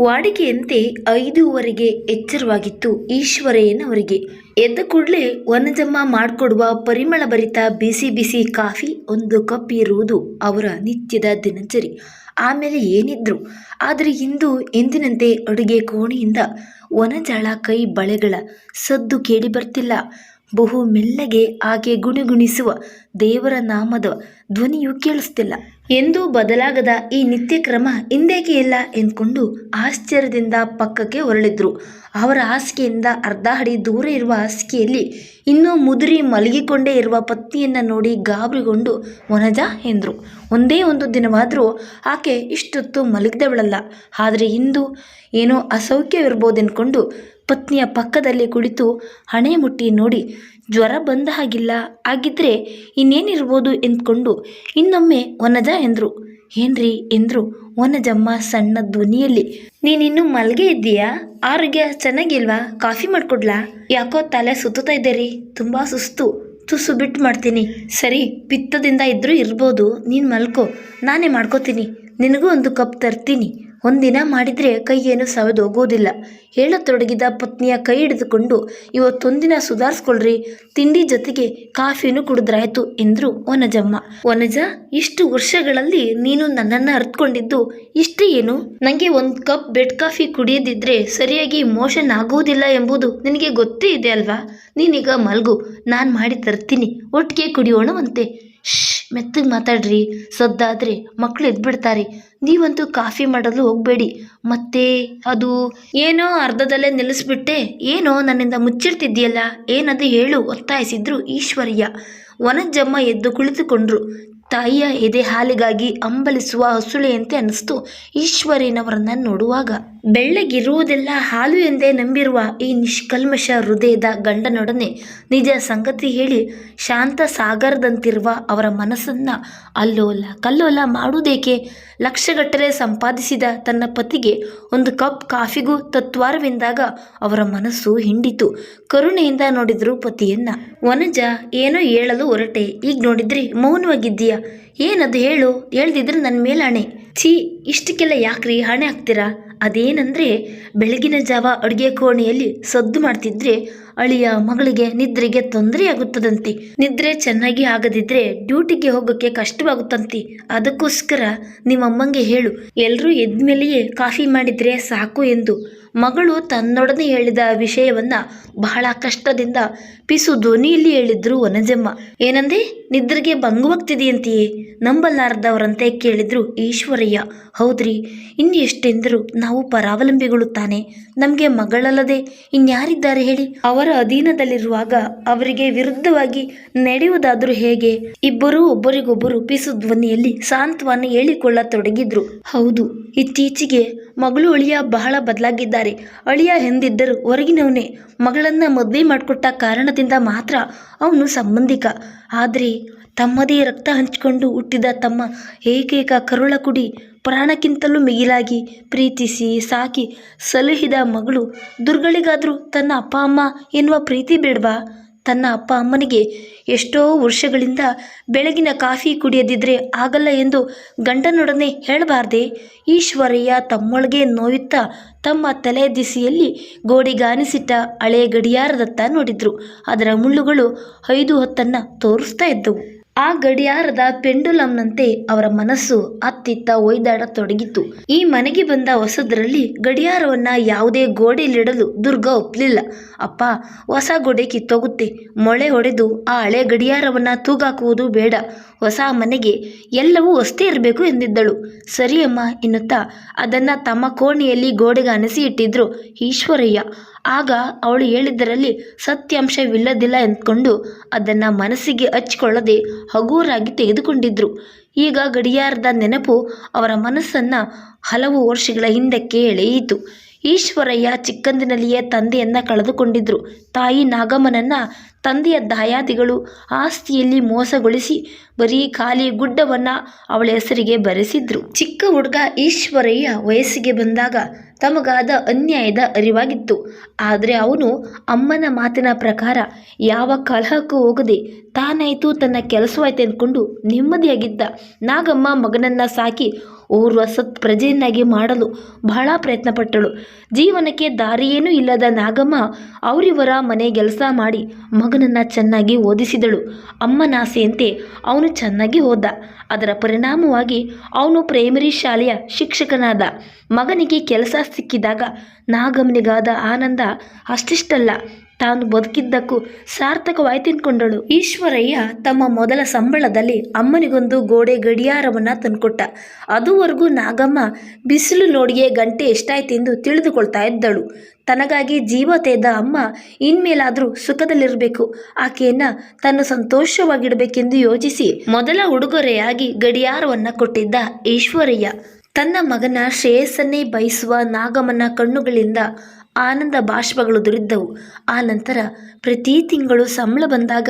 ವಾಡಿಕೆಯಂತೆ ಐದೂವರೆಗೆ ಎಚ್ಚರವಾಗಿತ್ತು ಈಶ್ವರಯ್ಯನವರಿಗೆ ಎದ್ದ ಕೂಡಲೇ ವನಜಮ್ಮ ಮಾಡಿಕೊಡುವ ಪರಿಮಳಭರಿತ ಬಿಸಿ ಬಿಸಿ ಕಾಫಿ, ಒಂದು ಕಪ್ ಇರುವುದು ಅವರ ನಿತ್ಯದ ದಿನಚರಿ. ಆಮೇಲೆ ಏನಿದ್ರು. ಆದರೆ ಇಂದು ಎಂದಿನಂತೆ ಅಡುಗೆ ಕೋಣೆಯಿಂದ ವನಜಾಳ ಕೈ ಬಳೆಗಳ ಸದ್ದು ಕೇಳಿ ಬರ್ತಿಲ್ಲ. ಬಹು ಮೆಲ್ಲಗೆ ಆಕೆ ಗುಣಿಗುಣಿಸುವ ದೇವರ ನಾಮದ ಧ್ವನಿಯು ಕೇಳಿಸ್ತಿಲ್ಲ. ಎಂದೂ ಬದಲಾಗದ ಈ ನಿತ್ಯಕ್ರಮ ಹಿಂದೇಕೆ ಇಲ್ಲ ಎಂದ್ಕೊಂಡು ಆಶ್ಚರ್ಯದಿಂದ ಪಕ್ಕಕ್ಕೆ ಹೊರಳಿದ್ರು. ಅವರ ಹಾಸಿಗೆಯಿಂದ ಅರ್ಧ ಅಡಿ ದೂರ ಇರುವ ಹಾಸಿಗೆಯಲ್ಲಿ ಇನ್ನೂ ಮುದುರಿ ಮಲಗಿಕೊಂಡೇ ಇರುವ ಪತ್ನಿಯನ್ನು ನೋಡಿ ಗಾಬರಿಗೊಂಡು ವನಜ ಎಂದರು. ಒಂದೇ ಒಂದು ದಿನವಾದರೂ ಆಕೆ ಇಷ್ಟೊತ್ತು ಮಲಗಿದವಳಲ್ಲ. ಆದರೆ ಇಂದು ಏನೋ ಅಸೌಖ್ಯವಿರ್ಬೋದೆನ್ಕೊಂಡು ಪತ್ನಿಯ ಪಕ್ಕದಲ್ಲಿ ಕುಳಿತು ಹಣೆ ಮುಟ್ಟಿ ನೋಡಿ ಜ್ವರ ಬಂದ ಹಾಗಿಲ್ಲ. ಆಗಿದ್ರೆ ಇನ್ನೇನಿರ್ಬೋದು ಎಂದ್ಕೊಂಡು ಇನ್ನೊಮ್ಮೆ ವನಜ ಎಂದರು. ಏನ್ರಿ ಎಂದರು? ವನಜಮ್ಮ ಸಣ್ಣ ಧ್ವನಿಯಲ್ಲಿ, ನೀನಿನ್ನು ಮಲ್ಗೆ ಇದ್ದೀಯಾ? ಆರೋಗ್ಯ ಚೆನ್ನಾಗಿಲ್ವಾ? ಕಾಫಿ ಮಾಡ್ಕೊಡ್ಲಾ? ಯಾಕೋ ತಲೆ ಸುತ್ತುತ್ತಾ ಇದೆ ರೀ. ತುಂಬ ಸುಸ್ತು. ತುಸು ಬಿಟ್ಟು ಮಾಡ್ತೀನಿ. ಸರಿ, ಪಿತ್ತದಿಂದ ಇದ್ದರೂ ಇರ್ಬೋದು. ನೀನು ಮಲ್ಕೋ. ನಾನೇ ಮಾಡ್ಕೋತೀನಿ. ನಿನಗೂ ಒಂದು ಕಪ್ ತರ್ತೀನಿ. ಒಂದಿನ ಮಾಡಿದರೆ ಕೈಯೇನು ಸವೆದು ಹೋಗೋದಿಲ್ಲ ಹೇಳತೊಡಗಿದ ಪತ್ನಿಯ ಕೈ ಹಿಡಿದುಕೊಂಡು, ಇವತ್ತೊಂದಿನ ಸುಧಾರಿಸ್ಕೊಳ್ರಿ, ತಿಂಡಿ ಜೊತೆಗೆ ಕಾಫಿನೂ ಕುಡಿದ್ರಾಯ್ತು ಎಂದರು ವನಜಮ್ಮ. ವನಜ, ಇಷ್ಟು ವರ್ಷಗಳಲ್ಲಿ ನೀನು ನನ್ನನ್ನು ಅರ್ಥಕೊಂಡಿದ್ದು ಇಷ್ಟೇ ಏನು? ನನಗೆ ಒಂದು ಕಪ್ ಬೆಡ್ ಕಾಫಿ ಕುಡಿಯದಿದ್ರೆ ಸರಿಯಾಗಿ ಮೋಷನ್ ಆಗುವುದಿಲ್ಲ ಎಂಬುದು ನಿನಗೆ ಗೊತ್ತೇ ಇದೆ ಅಲ್ವಾ? ನೀನೀಗ ಮಲ್ಗು, ನಾನು ಮಾಡಿ ತರ್ತೀನಿ. ಒಟ್ಟಿಗೆ ಕುಡಿಯೋಣವಂತೆ. ಮೆತ್ತಗೆ ಮಾತಾಡ್ರಿ, ಸದ್ದಾದ್ರೆ ಮಕ್ಕಳು ಎದ್ಬಿಡ್ತಾರೆ. ನೀವಂತೂ ಕಾಫಿ ಮಾಡಲು ಹೋಗಬೇಡಿ. ಮತ್ತೆ ಅದು ಏನೋ ಅರ್ಧದಲ್ಲೇ ನಿಲ್ಲಿಸ್ಬಿಟ್ಟೆ. ಏನೋ ನನ್ನಿಂದ ಮುಚ್ಚಿಡ್ತಿದ್ಯಲ್ಲ ಏನದು ಹೇಳು ಒತ್ತಾಯಿಸಿದ್ರು ಈಶ್ವರ್ಯ ವನಜಮ್ಮ ಎದ್ದು ಕುಳಿತುಕೊಂಡ್ರು. ತಾಯಿಯ ಎದೆ ಹಾಲಿಗಾಗಿ ಅಂಬಲಿಸುವ ಹಸುಳೆಯಂತೆ ಅನಿಸ್ತು ಈಶ್ವರಿನವರನ್ನ ನೋಡುವಾಗ. ಬೆಳ್ಳಗಿರುವುದೆಲ್ಲ ಹಾಲು ಎಂದೇ ನಂಬಿರುವ ಈ ನಿಷ್ಕಲ್ಮಶ ಹೃದಯದ ಗಂಡನೊಡನೆ ನಿಜ ಸಂಗತಿ ಹೇಳಿ ಶಾಂತ ಸಾಗರದಂತಿರುವ ಅವರ ಮನಸ್ಸನ್ನ ಅಲ್ಲೋಲ ಕಲ್ಲೋಲ ಮಾಡುವುದೇಕೆ? ಲಕ್ಷಗಟ್ಟಲೆ ಸಂಪಾದಿಸಿದ ತನ್ನ ಪತಿಗೆ ಒಂದು ಕಪ್ ಕಾಫಿಗೂ ತತ್ವಾರವೆಂದಾಗ ಅವರ ಮನಸ್ಸು ಹಿಂಡಿತು. ಕರುಣೆಯಿಂದ ನೋಡಿದ್ರು ಪತಿಯನ್ನ. ವನಜ, ಏನೋ ಹೇಳಲು ಹೊರಟೆ. ಈಗ ನೋಡಿದ್ರೆ, ಮೌನವಾಗಿದ್ದೀಯ? ಏನದು ಹೇಳು? ಹೇಳ್ದಿದ್ರೆ ನನ್ನ ಮೇಲೆ ಹಣೆ ಛೀ, ಇಷ್ಟಕ್ಕೆಲ್ಲ ಯಾಕ್ರಿ ಹಣೆ ಹಾಕ್ತೀರಾ? ಅದೇನಂದ್ರೆ, ಬೆಳಗಿನ ಜಾವ ಅಡುಗೆ ಕೋಣೆಯಲ್ಲಿ ಸದ್ದು ಮಾಡ್ತಿದ್ರೆ ಅಳಿಯ ಮಗಳಿಗೆ ನಿದ್ರೆಗೆ ತೊಂದರೆಯಾಗುತ್ತದಂತೆ ನಿದ್ರೆ ಚೆನ್ನಾಗಿ ಆಗದಿದ್ರೆ ಡ್ಯೂಟಿಗೆ ಹೋಗಕ್ಕೆ ಕಷ್ಟವಾಗುತ್ತಂತೆ. ಅದಕ್ಕೋಸ್ಕರ ನಿಮ್ಮಮ್ಮಂಗೆ ಹೇಳು ಎಲ್ಲರೂ ಎದ್ಮೇಲೆಯೇ ಕಾಫಿ ಮಾಡಿದ್ರೆ ಸಾಕು ಎಂದು. ಮಗಳು ತನ್ನೊಡನೆ ಹೇಳಿದ ವಿಷಯವನ್ನ ಬಹಳ ಕಷ್ಟದಿಂದ ಪಿಸು ಧ್ವನಿಯಲ್ಲಿ ಹೇಳಿದ್ರು ವನಜಮ್ಮ. ಏನಂದೆ, ನಿದ್ರೆಗೆ ಭಂಗವಾಗ್ತಿದೆಯಂತೆಯೇ? ನಂಬಲಾರದವರಂತೆ ಕೇಳಿದ್ರು ಈಶ್ವರಯ್ಯ. ಹೌದ್ರಿ ಇನ್ನು ಎಷ್ಟೆಂದರೂ ನಾವು ಪರಾವಲಂಬಿಗಳು ತಾನೆ ನಮಗೆ ಮಗಳಲ್ಲದೆ ಇನ್ಯಾರಿದ್ದಾರೆ ಹೇಳಿ? ಅವರ ಅಧೀನದಲ್ಲಿರುವಾಗ ಅವರಿಗೆ ವಿರುದ್ಧವಾಗಿ ನಡೆಯುವುದಾದರೂ ಹೇಗೆ? ಇಬ್ಬರೂ ಒಬ್ಬರಿಗೊಬ್ಬರು ಪಿಸು ಧ್ವನಿಯಲ್ಲಿ ಸಾಂತ್ವನ ಹೇಳಿಕೊಳ್ಳತೊಡಗಿದ್ರು. ಹೌದು, ಇತ್ತೀಚೆಗೆ ಮಗಳು ಅಳಿಯ ಬಹಳ ಬದಲಾಗಿದ್ದಾರೆ. ಅಳಿಯ ಎಂದಿದ್ದರು ಹೊರಗಿನವನೇ ಮಗಳನ್ನ ಮದುವೆ ಮಾಡಿಕೊಟ್ಟ ಕಾರಣದಿಂದ ಮಾತ್ರ ಅವನು ಸಂಬಂಧಿಕ. ಆದರೆ ತಮ್ಮದೇ ರಕ್ತ ಹಂಚಿಕೊಂಡು ಹುಟ್ಟಿದ ತಮ್ಮ ಏಕೈಕ ಕರುಳ ಕುಡಿ ಪ್ರಾಣಕ್ಕಿಂತಲೂ ಮಿಗಿಲಾಗಿ ಪ್ರೀತಿಸಿ ಸಾಕಿ ಸಲಹಿದ ಮಗಳು, ದುರ್ಗಳಿಗಾದರೂ ತನ್ನ ಅಪ್ಪ ಅಮ್ಮ ಎನ್ನುವ ಪ್ರೀತಿ ಬೇಡವಾ? ತನ್ನ ಅಪ್ಪ ಅಮ್ಮನಿಗೆ ಎಷ್ಟೋ ವರ್ಷಗಳಿಂದ ಬೆಳಗಿನ ಕಾಫಿ ಕುಡಿಯದಿದ್ದರೆ ಆಗಲ್ಲ ಎಂದು ಗಂಡನೊಡನೆ ಹೇಳಬಾರ್ದೆ? ಈಶ್ವರಯ್ಯ ತಮ್ಮೊಳಗೆ ನೋಯುತ್ತಾ ತಮ್ಮ ತಲೆ ದಿಸಿಯಲ್ಲಿ ಗೋಡೆಗಾನಿಸಿಟ್ಟ ಹಳೆ ಗಡಿಯಾರದತ್ತ ನೋಡಿದ್ರು. ಅದರ ಮುಳ್ಳುಗಳು ಐದು ಹೊತ್ತನ್ನು ತೋರಿಸ್ತಾ ಇದ್ದವು. ಆ ಗಡಿಯಾರದ ಪೆಂಡುಲಂನಂತೆ ಅವರ ಮನಸ್ಸು ಅತ್ತಿತ್ತ ಒಯ್ದಾಡತೊಡಗಿತು. ಈ ಮನೆಗೆ ಬಂದ ಹೊಸದರಲ್ಲಿ ಗಡಿಯಾರವನ್ನ ಯಾವುದೇ ಗೋಡೆಯಲ್ಲಿಡಲು ದುರ್ಗ ಒಪ್ಲಿಲ್ಲ. ಅಪ್ಪ, ಹೊಸ ಗೋಡೆ ಕಿತ್ತೋಗುತ್ತೆ. ಮೊಳೆ ಹೊಡೆದು ಆ ಹಳೆ ಗಡಿಯಾರವನ್ನ ತೂಗಾಕುವುದು ಬೇಡ. ಹೊಸ ಮನೆಗೆ ಎಲ್ಲವೂ ಹೊಸ್ತೇ ಇರಬೇಕು ಎಂದಿದ್ದಳು. ಸರಿಯಮ್ಮ ಎನ್ನುತ್ತಾ ಅದನ್ನ ತಮ್ಮ ಕೋಣೆಯಲ್ಲಿ ಗೋಡೆಗೆ ಅನಿಸಿ ಇಟ್ಟಿದ್ರು ಈಶ್ವರಯ್ಯ. ಆಗ ಅವಳು ಹೇಳಿದ್ದರಲ್ಲಿ ಸತ್ಯಾಂಶವಿಲ್ಲದಿಲ್ಲ ಎಂದ್ಕೊಂಡು ಅದನ್ನು ಮನಸ್ಸಿಗೆ ಹಚ್ಚಿಕೊಳ್ಳದೆ ಹಗೂರಾಗಿ ತೆಗೆದುಕೊಂಡಿದ್ರು. ಈಗ ಗಡಿಯಾರದ ನೆನಪು ಅವರ ಮನಸ್ಸನ್ನು ಹಲವು ವರ್ಷಗಳ ಹಿಂದಕ್ಕೆ ಎಳೆಯಿತು ಈಶ್ವರಯ್ಯ ಚಿಕ್ಕಂದಿನಲ್ಲಿಯೇ ತಂದೆಯನ್ನ ಕಳೆದುಕೊಂಡಿದ್ರು. ತಾಯಿ ನಾಗಮ್ಮನನ್ನ ತಂದೆಯ ದಾಯಾದಿಗಳು ಆಸ್ತಿಯಲ್ಲಿ ಮೋಸಗೊಳಿಸಿ ಬರೀ ಖಾಲಿ ಗುಡ್ಡವನ್ನ ಅವಳ ಹೆಸರಿಗೆ ಬರೆಸಿದ್ರು. ಚಿಕ್ಕ ಹುಡುಗ ಈಶ್ವರಯ್ಯ ವಯಸ್ಸಿಗೆ ಬಂದಾಗ ತಮಗಾದ ಅನ್ಯಾಯದ ಅರಿವಾಗಿತ್ತು. ಆದರೆ ಅವನು ಅಮ್ಮನ ಮಾತಿನ ಪ್ರಕಾರ ಯಾವ ಕಲಹಕ್ಕೂ ಹೋಗದೆ ತಾನಾಯ್ತು ತನ್ನ ಕೆಲಸವಾಯ್ತು ಅಂದ್ಕೊಂಡು ನೆಮ್ಮದಿಯಾಗಿದ್ದ. ನಾಗಮ್ಮ ಮಗನನ್ನ ಸಾಕಿ ಓರ್ವ ಸತ್ ಪ್ರಜೆಯನ್ನಾಗಿ ಮಾಡಲು ಬಹಳ ಪ್ರಯತ್ನಪಟ್ಟಳು. ಜೀವನಕ್ಕೆ ದಾರಿಯೇನೂ ಇಲ್ಲದ ನಾಗಮ್ಮ ಅವರಿವರ ಮನೆ ಕೆಲಸ ಮಾಡಿ ಮಗನನ್ನು ಚೆನ್ನಾಗಿ ಓದಿಸಿದಳು. ಅಮ್ಮನಾಸೆಯಂತೆ ಅವನು ಚೆನ್ನಾಗಿ ಓದ ಅದರ ಪರಿಣಾಮವಾಗಿ ಅವನು ಪ್ರೈಮರಿ ಶಾಲೆಯ ಶಿಕ್ಷಕನಾದ. ಮಗನಿಗೆ ಕೆಲಸ ಸಿಕ್ಕಿದಾಗ ನಾಗಮ್ಮನಿಗಾದ ಆನಂದ ಅಷ್ಟಿಷ್ಟಲ್ಲ. ತಾನು ಬದುಕಿದ್ದಕ್ಕೂ ಸಾರ್ಥಕವಾಯ್ತೆಂದ್ಕೊಂಡಳು ಈಶ್ವರಯ್ಯ ತಮ್ಮ ಮೊದಲ ಸಂಬಳದಲ್ಲಿ ಅಮ್ಮನಿಗೊಂದು ಗೋಡೆ ಗಡಿಯಾರವನ್ನ ತಂದುಕೊಟ್ಟ. ಅದುವರೆಗೂ ನಾಗಮ್ಮ ಬಿಸಿಲು ನೋಡಿಯೇ ಗಂಟೆ ಎಷ್ಟಾಯ್ತೆಂದು ತಿಳಿದುಕೊಳ್ತಾ ಇದ್ದಳು. ತನಗಾಗಿ ಜೀವ ತೆದ್ದ ಅಮ್ಮ ಇನ್ಮೇಲಾದರೂ ಸುಖದಲ್ಲಿರಬೇಕು. ಆಕೆಯನ್ನ ತನ್ನ ಸಂತೋಷವಾಗಿಡಬೇಕೆಂದು ಯೋಚಿಸಿ ಮೊದಲ ಉಡುಗೊರೆಯಾಗಿ ಗಡಿಯಾರವನ್ನ ಕೊಟ್ಟಿದ್ದ ಈಶ್ವರಯ್ಯ. ತನ್ನ ಮಗನ ಶ್ರೇಯಸ್ಸನ್ನೇ ಬಯಸುವ ನಾಗಮ್ಮನ ಕಣ್ಣುಗಳಿಂದ ಆನಂದ ಬಾಷ್ಪಗಳು ದೊರೆತವು ಆ ನಂತರ ಪ್ರತಿ ತಿಂಗಳು ಸಂಬಳ ಬಂದಾಗ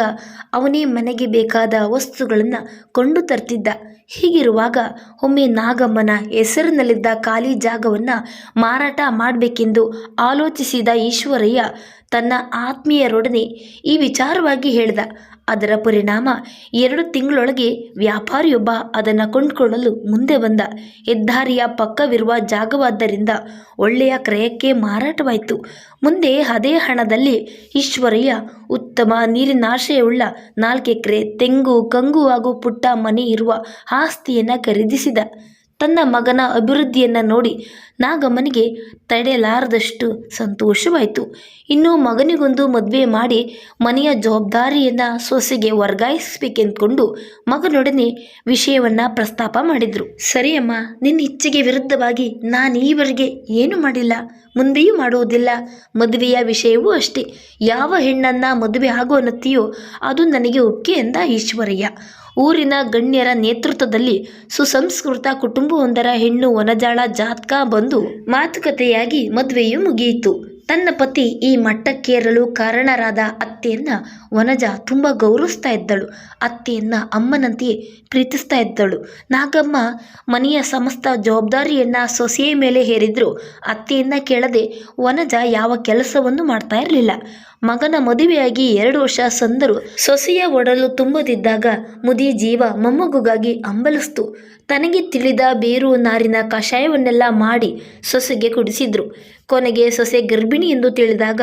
ಅವನೇ ಮನೆಗೆ ಬೇಕಾದ ವಸ್ತುಗಳನ್ನು ಕೊಂಡು ತರ್ತಿದ್ದ. ಹೀಗಿರುವಾಗ ಒಮ್ಮೆ ನಾಗಮ್ಮನ ಹೆಸರಿನಲ್ಲಿದ್ದ ಖಾಲಿ ಜಾಗವನ್ನು ಮಾರಾಟ ಮಾಡಬೇಕೆಂದು ಆಲೋಚಿಸಿದ ಈಶ್ವರಯ್ಯ ತನ್ನ ಆತ್ಮೀಯರೊಡನೆ ಈ ವಿಚಾರವಾಗಿ ಹೇಳಿದ. ಅದರ ಪರಿಣಾಮ ಎರಡು ತಿಂಗಳೊಳಗೆ ವ್ಯಾಪಾರಿಯೊಬ್ಬ ಅದನ್ನು ಕೊಂಡುಕೊಳ್ಳಲು ಮುಂದೆ ಬಂದ. ಹೆದ್ದಾರಿಯ ಪಕ್ಕವಿರುವ ಜಾಗವಾದ್ದರಿಂದ ಒಳ್ಳೆಯ ಕ್ರಯಕ್ಕೆ ಮಾರಾಟವಾಯಿತು. ಮುಂದೆ ಅದೇ ಹಣದಲ್ಲಿ ಈಶ್ವರಯ್ಯ ಉತ್ತಮ ನೀರಿನಾಶಯವುಳ್ಳ ನಾಲ್ಕು ಎಕರೆ ತೆಂಗು, ಕಂಗು ಹಾಗೂ ಪುಟ್ಟ ಮನೆ ಇರುವ ಆಸ್ತಿಯನ್ನು ಖರೀದಿಸಿದ. ತನ್ನ ಮಗನ ಅಭಿವೃದ್ಧಿಯನ್ನು ನೋಡಿ ನಾಗಮ್ಮನಿಗೆ ತಡೆಯಲಾರದಷ್ಟು ಸಂತೋಷವಾಯಿತು. ಇನ್ನು ಮಗನಿಗೊಂದು ಮದುವೆ ಮಾಡಿ ಮನೆಯ ಜವಾಬ್ದಾರಿಯನ್ನು ಸೊಸೆಗೆ ವರ್ಗಾಯಿಸಬೇಕೆಂದುಕೊಂಡು ಮಗನೊಡನೆ ವಿಷಯವನ್ನು ಪ್ರಸ್ತಾಪ ಮಾಡಿದರು. ಸರಿಯಮ್ಮ ನಿನ್ನ ಇಚ್ಛೆಗೆ ವಿರುದ್ಧವಾಗಿ ನಾನು ಈವರೆಗೆ ಏನು ಮಾಡಿಲ್ಲ, ಮುಂದೆಯೂ ಮಾಡುವುದಿಲ್ಲ ಮದುವೆಯ ವಿಷಯವೂ ಅಷ್ಟೇ. ಯಾವ ಹೆಣ್ಣನ್ನು ಮದುವೆ ಆಗುವ ಅನ್ನತ್ತೀಯೋ ಅದು ನನಗೆ ಒಪ್ಪಿಗೆ ಎಂದ ಈಶ್ವರಯ್ಯ. ಊರಿನ ಗಣ್ಯರ ನೇತೃತ್ವದಲ್ಲಿ ಸುಸಂಸ್ಕೃತ ಕುಟುಂಬವೊಂದರ ಹೆಣ್ಣು ವನಜಾಳ ಜಾತ್ಕಾ ಬಂದು ಮಾತುಕತೆಯಾಗಿ ಮದುವೆಯು ಮುಗಿಯಿತು. ತನ್ನ ಪತಿ ಈ ಮಟ್ಟಕ್ಕೇರಲು ಕಾರಣರಾದ ಅತ್ತೆಯನ್ನ ವನಜ ತುಂಬ ಗೌರವಿಸ್ತಾ ಇದ್ದಳು. ಅತ್ತೆಯನ್ನ ಅಮ್ಮನಂತೆಯೇ ಪ್ರೀತಿಸ್ತಾ ಇದ್ದಳು. ನಾಗಮ್ಮ ಮನೆಯ ಸಮಸ್ತ ಜವಾಬ್ದಾರಿಯನ್ನ ಸೊಸೆಯ ಮೇಲೆ ಹೇರಿದ್ರು. ಅತ್ತೆಯನ್ನ ಕೇಳದೆ ವನಜ ಯಾವ ಕೆಲಸವನ್ನು ಮಾಡ್ತಾ ಇರಲಿಲ್ಲ. ಮಗನ ಮದುವೆಯಾಗಿ ಎರಡು ವರ್ಷ ಸಂದರು. ಸೊಸೆಯ ಒಡಲು ತುಂಬದಿದ್ದಾಗ ಮುದಿ ಜೀವ ಮೊಮ್ಮಗುಗಾಗಿ ಅಂಬಲಿಸ್ತು ತನಗೆ ತಿಳಿದ ಬೇರು ನಾರಿನ ಕಷಾಯವನ್ನೆಲ್ಲ ಮಾಡಿ ಸೊಸೆಗೆ ಕುಡಿಸಿದ್ರು. ಕೊನೆಗೆ ಸೊಸೆ ಗರ್ಭಿಣಿ ಎಂದು ತಿಳಿದಾಗ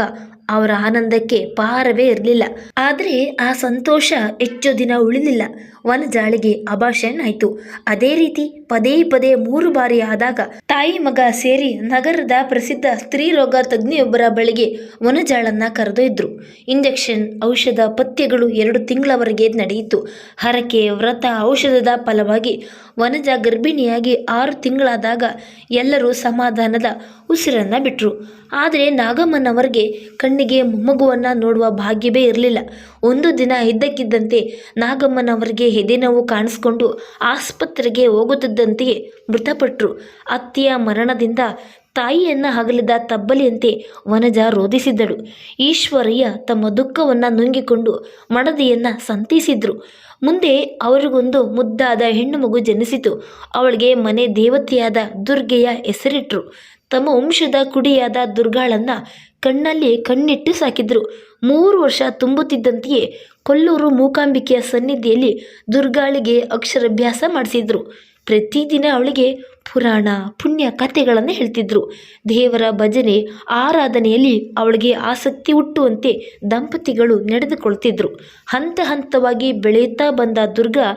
ಅವರ ಆನಂದಕ್ಕೆ ಪಾರವೇ ಇರಲಿಲ್ಲ. ಆದರೆ ಆ ಸಂತೋಷ ಹೆಚ್ಚು ದಿನ ಉಳಿಲಿಲ್ಲ. ವನಜಾಳಿಗೆ ಅಭಾಷಣ ಆಯಿತು. ಅದೇ ರೀತಿ ಪದೇ ಪದೇ ಮೂರು ಬಾರಿ ಆದಾಗ ತಾಯಿ ಮಗ ಸೇರಿ ನಗರದ ಪ್ರಸಿದ್ಧ ಸ್ತ್ರೀ ರೋಗ ತಜ್ಞೆಯೊಬ್ಬರ ಬಳಿಗೆ ವನಜಾಳನ್ನ ಕರೆದೊಯ್ದ್ರು. ಇಂಜೆಕ್ಷನ್, ಔಷಧ, ಪಥ್ಯಗಳು ಎರಡು ತಿಂಗಳವರೆಗೆ ನಡೆಯಿತು. ಹರಕೆ, ವ್ರತ, ಔಷಧದ ಫಲವಾಗಿ ವನಜ ಗರ್ಭಿಣಿಯಾಗಿ ಆರು ತಿಂಗಳಾದಾಗ ಎಲ್ಲರೂ ಸಮಾಧಾನದ ಉಸಿರನ್ನ ಬಿಟ್ರು. ಆದರೆ ನಾಗಮ್ಮನವರಿಗೆ ಕಣ್ಣಿಗೆ ಮೊಮ್ಮಗುವನ್ನು ನೋಡುವ ಭಾಗ್ಯವೇ ಇರಲಿಲ್ಲ. ಒಂದು ದಿನ ಇದ್ದಕ್ಕಿದ್ದಂತೆ ನಾಗಮ್ಮನವರಿಗೆ ಎದೆನೋವು ಕಾಣಿಸ್ಕೊಂಡು ಆಸ್ಪತ್ರೆಗೆ ಹೋಗುತ್ತಿದ್ದಂತೆಯೇ ಮೃತಪಟ್ಟರು ಅತ್ತೆಯ ಮರಣದಿಂದ ತಾಯಿಯನ್ನ ಹಗಲಿದ ತಬ್ಬಲಿಯಂತೆ ವನಜ ರೋಧಿಸಿದ್ದಳು. ಈಶ್ವರಯ್ಯ ತಮ್ಮ ದುಃಖವನ್ನು ನುಂಗಿಕೊಂಡು ಮಡದಿಯನ್ನ ಸಂತಿಸಿದ್ರು. ಮುಂದೆ ಅವರಿಗೊಂದು ಮುದ್ದಾದ ಹೆಣ್ಣು ಮಗು ಜನಿಸಿತು. ಅವಳಿಗೆ ಮನೆ ದೇವತೆಯಾದ ದುರ್ಗೆಯ ಹೆಸರಿಟ್ರು. ತಮ್ಮ ವಂಶದ ಕುಡಿಯಾದ ದುರ್ಗಾಳನ್ನ ಕಣ್ಣಲ್ಲಿ ಕಣ್ಣಿಟ್ಟು ಸಾಕಿದ್ರು. ಮೂರು ವರ್ಷ ತುಂಬುತ್ತಿದ್ದಂತೆಯೇ ಕೊಲ್ಲೂರು ಮೂಕಾಂಬಿಕೆಯ ಸನ್ನಿಧಿಯಲ್ಲಿ ದುರ್ಗಾಳಿಗೆ ಅಕ್ಷರಾಭ್ಯಾಸ ಮಾಡಿಸಿದ್ರು. ಪ್ರತಿದಿನ ಅವಳಿಗೆ ಪುರಾಣ, ಪುಣ್ಯ ಕಥೆಗಳನ್ನು ಹೇಳ್ತಿದ್ರು. ದೇವರ ಭಜನೆ, ಆರಾಧನೆಯಲ್ಲಿ ಅವಳಿಗೆ ಆಸಕ್ತಿ ಹುಟ್ಟುವಂತೆ ದಂಪತಿಗಳು ನಡೆದುಕೊಳ್ತಿದ್ರು. ಹಂತ ಹಂತವಾಗಿ ಬೆಳೆಯುತ್ತಾ ಬಂದ ದುರ್ಗಾ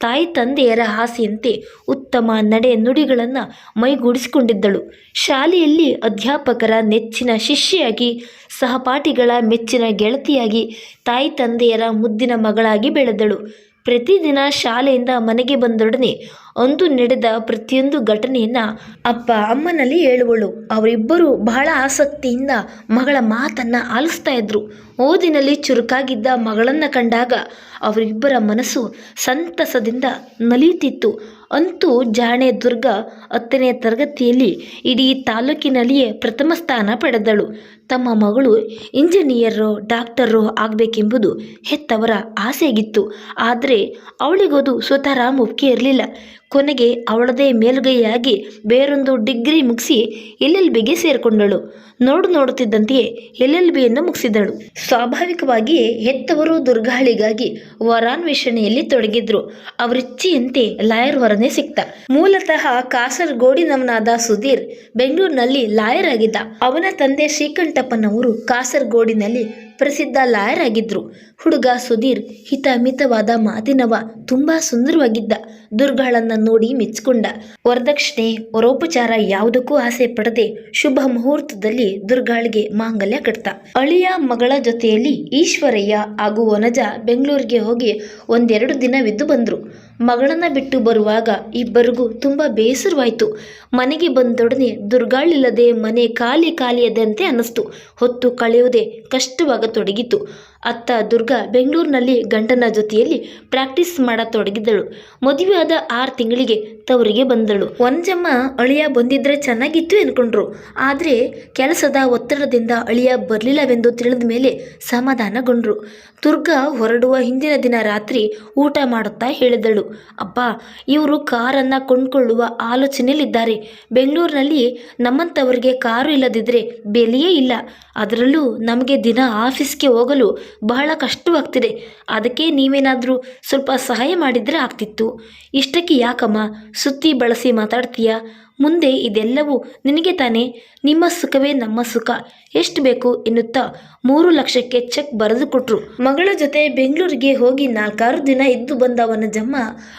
ತಾಯಿ ತಂದೆಯರ ಆಸೆಯಂತೆ ಉತ್ತಮ ನಡೆ ನುಡಿಗಳನ್ನು ಮೈಗೂಡಿಸಿಕೊಂಡಿದ್ದಳು. ಶಾಲೆಯಲ್ಲಿ ಅಧ್ಯಾಪಕರ ನೆಚ್ಚಿನ ಶಿಷ್ಯೆಯಾಗಿ, ಸಹಪಾಠಿಗಳ ಮೆಚ್ಚಿನ ಗೆಳತಿಯಾಗಿ ತಾಯಿ ತಂದೆಯರ ಮುದ್ದಿನ ಮಗಳಾಗಿ ಬೆಳೆದಳು. ಪ್ರತಿದಿನ ಶಾಲೆಯಿಂದ ಮನೆಗೆ ಬಂದೊಡನೆ ಅಂದು ನಡೆದ ಪ್ರತಿಯೊಂದು ಘಟನೆಯನ್ನು ಅಪ್ಪ ಅಮ್ಮನಲ್ಲಿ ಹೇಳುವಳು. ಅವರಿಬ್ಬರು ಬಹಳ ಆಸಕ್ತಿಯಿಂದ ಮಗಳ ಮಾತನ್ನು ಆಲಿಸ್ತಾ ಇದ್ರು. ಓದಿನಲ್ಲಿ ಚುರುಕಾಗಿದ್ದ ಮಗಳನ್ನು ಕಂಡಾಗ ಅವರಿಬ್ಬರ ಮನಸ್ಸು ಸಂತಸದಿಂದ ನಲಿಯುತ್ತಿತ್ತು. ಅಂತೂ ಜಾಣೆ ದುರ್ಗ ಹತ್ತನೇ ತರಗತಿಯಲ್ಲಿ ಇಡೀ ತಾಲೂಕಿನಲ್ಲಿಯೇ ಪ್ರಥಮ ಸ್ಥಾನ ಪಡೆದಳು. ತಮ್ಮ ಮಗಳು ಇಂಜಿನಿಯರೋ ಡಾಕ್ಟರು ಆಗಬೇಕೆಂಬುದು ಹೆತ್ತವರ ಆಸೆಯಾಗಿತ್ತು ಆದರೆ ಅವಳಿಗದು ಸ್ವತಃ ಒಪ್ಪಿಗೆ ಇರಲಿಲ್ಲ ಕೊನೆಗೆ ಅವಳದೇ ಮೇಲುಗೈಯಾಗಿ ಬೇರೊಂದು ಡಿಗ್ರಿ ಮುಗಿಸಿ ಎಲ್ ಎಲ್ ಬಿಗೆ ಸೇರಿಕೊಂಡಳು. ನೋಡು ನೋಡುತ್ತಿದ್ದಂತೆಯೇ ಎಲ್ ಎಲ್ ಬಿಯನ್ನು ಮುಗಿಸಿದಳು. ಸ್ವಾಭಾವಿಕವಾಗಿಯೇ ಹೆತ್ತವರು ದುರ್ಗಾಳಿಗಾಗಿ ವರಾನ್ವೇಷಣೆಯಲ್ಲಿ ತೊಡಗಿದ್ರು. ಅವರಿಚ್ಛೆಯಂತೆ ಲಾಯರ್ ಹೊರನೇ ಸಿಕ್ತ. ಮೂಲತಃ ಕಾಸರಗೋಡಿನವನಾದ ಸುಧೀರ್ ಬೆಂಗಳೂರಿನಲ್ಲಿ ಲಾಯರ್ ಆಗಿದ್ದ. ಅವನ ತಂದೆ ಶ್ರೀಕಂಠಪ್ಪನವರು ಕಾಸರಗೋಡಿನಲ್ಲಿ ಪ್ರಸಿದ್ಧ ಲಾಯರ್ ಆಗಿದ್ರು ಹುಡುಗ ಸುಧೀರ್ ಹಿತಮಿತವಾದ ಮಾತಿನವ, ತುಂಬಾ ಸುಂದರವಾಗಿದ್ದ. ದುರ್ಗಳನ್ನ ನೋಡಿ ಮೆಚ್ಚಿಕೊಂಡ. ವರದಕ್ಷಿಣೆ, ವರೋಪಚಾರ ಯಾವುದಕ್ಕೂ ಆಸೆ ಪಡದೆ ಶುಭ ಮುಹೂರ್ತದಲ್ಲಿ ದುರ್ಗಾಳಿಗೆ ಮಾಂಗಲ್ಯ ಕಟ್ತ. ಅಳಿಯ ಮಗಳ ಜೊತೆಯಲ್ಲಿ ಈಶ್ವರಯ್ಯ ಹಾಗೂ ವನಜ ಬೆಂಗಳೂರಿಗೆ ಹೋಗಿ ಒಂದೆರಡು ದಿನವಿದ್ದು ಬಂದ್ರು. ಮಗಳನ್ನ ಬಿಟ್ಟು ಬರುವಾಗ ಇಬ್ಬರಿಗೂ ತುಂಬ ಬೇಸರವಾಯಿತು. ಮನೆಗೆ ಬಂದೊಡನೆ ದುರ್ಗಾಳಿಲ್ಲದೆ ಮನೆ ಖಾಲಿ ಖಾಲಿಯದಂತೆ ಅನ್ನಿಸ್ತು. ಹೊತ್ತು ಕಳೆಯುವುದೇ ಕಷ್ಟವಾಗತೊಡಗಿತು ಅತ್ತ ದುರ್ಗಾ ಬೆಂಗಳೂರಿನಲ್ಲಿ ಗಂಡನ ಜೊತೆಯಲ್ಲಿ ಪ್ರಾಕ್ಟೀಸ್ ಮಾಡತೊಡಗಿದ್ದಳು. ಮದುವೆಯಾದ ಆರು ತಿಂಗಳಿಗೆ ತವರಿಗೆ ಬಂದಳು. ಒಂಜಮ್ಮ ಅಳಿಯ ಬಂದಿದ್ರೆ ಚೆನ್ನಾಗಿತ್ತು ಎನ್ಕೊಂಡ್ರು. ಆದರೆ ಕೆಲಸದ ಒತ್ತಡದಿಂದ ಅಳಿಯ ಬರಲಿಲ್ಲವೆಂದು ತಿಳಿದ ಮೇಲೆ ಸಮಾಧಾನಗೊಂಡ್ರು. ದುರ್ಗಾ ಹೊರಡುವ ಹಿಂದಿನ ದಿನ ರಾತ್ರಿ ಊಟ ಮಾಡುತ್ತಾ ಹೇಳಿದಳು. ಅಪ್ಪ ಇವರು ಕಾರನ್ನು ಕೊಂಡ್ಕೊಳ್ಳುವ ಆಲೋಚನೆಯಲ್ಲಿದ್ದಾರೆ. ಬೆಂಗಳೂರಿನಲ್ಲಿ ನಮ್ಮಂಥವರಿಗೆ ಕಾರು ಇಲ್ಲದಿದ್ದರೆ ಬೆಲೆಯೇ ಇಲ್ಲ. ಅದರಲ್ಲೂ ನಮಗೆ ದಿನ ಆಫೀಸ್ಗೆ ಹೋಗಲು ಬಹಳ ಕಷ್ಟವಾಗ್ತಿದೆ. ಅದಕ್ಕೆ ನೀವೇನಾದರೂ ಸ್ವಲ್ಪ ಸಹಾಯ ಮಾಡಿದರೆ ಆಗ್ತಿತ್ತು. ಇಷ್ಟಕ್ಕೆ ಯಾಕಮ್ಮ ಸುತ್ತಿ ಬಳಸಿ ಮಾತಾಡ್ತೀಯಾ? ಮುಂದೆ ಇದೆಲ್ಲವೂ ನಿನಗೆ ತಾನೇ. ನಿಮ್ಮ ಸುಖವೇ ನಮ್ಮ ಸುಖ. ಎಷ್ಟು ಬೇಕು ಎನ್ನುತ್ತಾ ಮೂರು ಲಕ್ಷಕ್ಕೆ ಚೆಕ್ ಬರೆದು ಕೊಟ್ರು. ಮಗಳ ಜೊತೆ ಬೆಂಗಳೂರಿಗೆ ಹೋಗಿ ನಾಲ್ಕಾರು ದಿನ ಇದ್ದು ಬಂದವನ ಜಮ್ಮ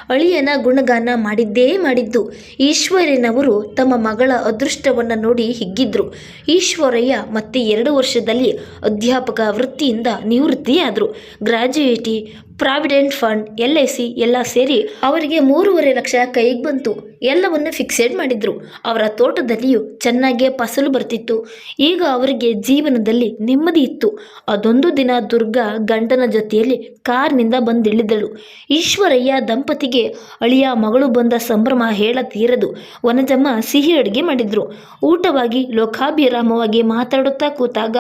ಅಳಿಯನ ಗುಣಗಾನ ಮಾಡಿದ್ದೇ ಮಾಡಿದ್ದು. ಈಶ್ವರ್ಯನವರು ತಮ್ಮ ಮಗಳ ಅದೃಷ್ಟವನ್ನು ನೋಡಿ ಹಿಗ್ಗಿದ್ರು. ಈಶ್ವರಯ್ಯ ಮತ್ತೆ ಎರಡು ವರ್ಷದಲ್ಲಿ ಅಧ್ಯಾಪಕ ವೃತ್ತಿಯಿಂದ ನಿವೃತ್ತಿಯಾದರು. Gratuity provident fund L I C ಎಲ್ಲ ಸೇರಿ ಅವರಿಗೆ ಮೂರುವರೆ ಲಕ್ಷ ಕೈಗೆ ಬಂತು. ಎಲ್ಲವನ್ನು ಫಿಕ್ಸೆಡ್ ಮಾಡಿದ್ರು. ಅವರ ತೋಟದಲ್ಲಿಯೂ ಚೆನ್ನಾಗೇ ಫಸಲು ಬರ್ತಿತ್ತು. ಈಗ ಅವರಿಗೆ ಜೀವನದಲ್ಲಿ ನೆಮ್ಮದಿ ಇತ್ತು. ಅದೊಂದು ದಿನ ದುರ್ಗಾ ಗಂಡನ ಜೊತೆಯಲ್ಲಿ ಕಾರ್ನಿಂದ ಬಂದಿಳಿದಳು. ಈಶ್ವರಯ್ಯ ದಂಪತಿಗೆ ಅಳಿಯ ಮಗಳು ಬಂದ ಸಂಭ್ರಮ ಹೇಳ ತೀರದು. ವನಜಮ್ಮ ಸಿಹಿ ಅಡುಗೆ ಮಾಡಿದ್ರು. ಊಟವಾಗಿ ಲೋಕಾಭಿರಾಮವಾಗಿ ಮಾತಾಡುತ್ತಾ ಕೂತಾಗ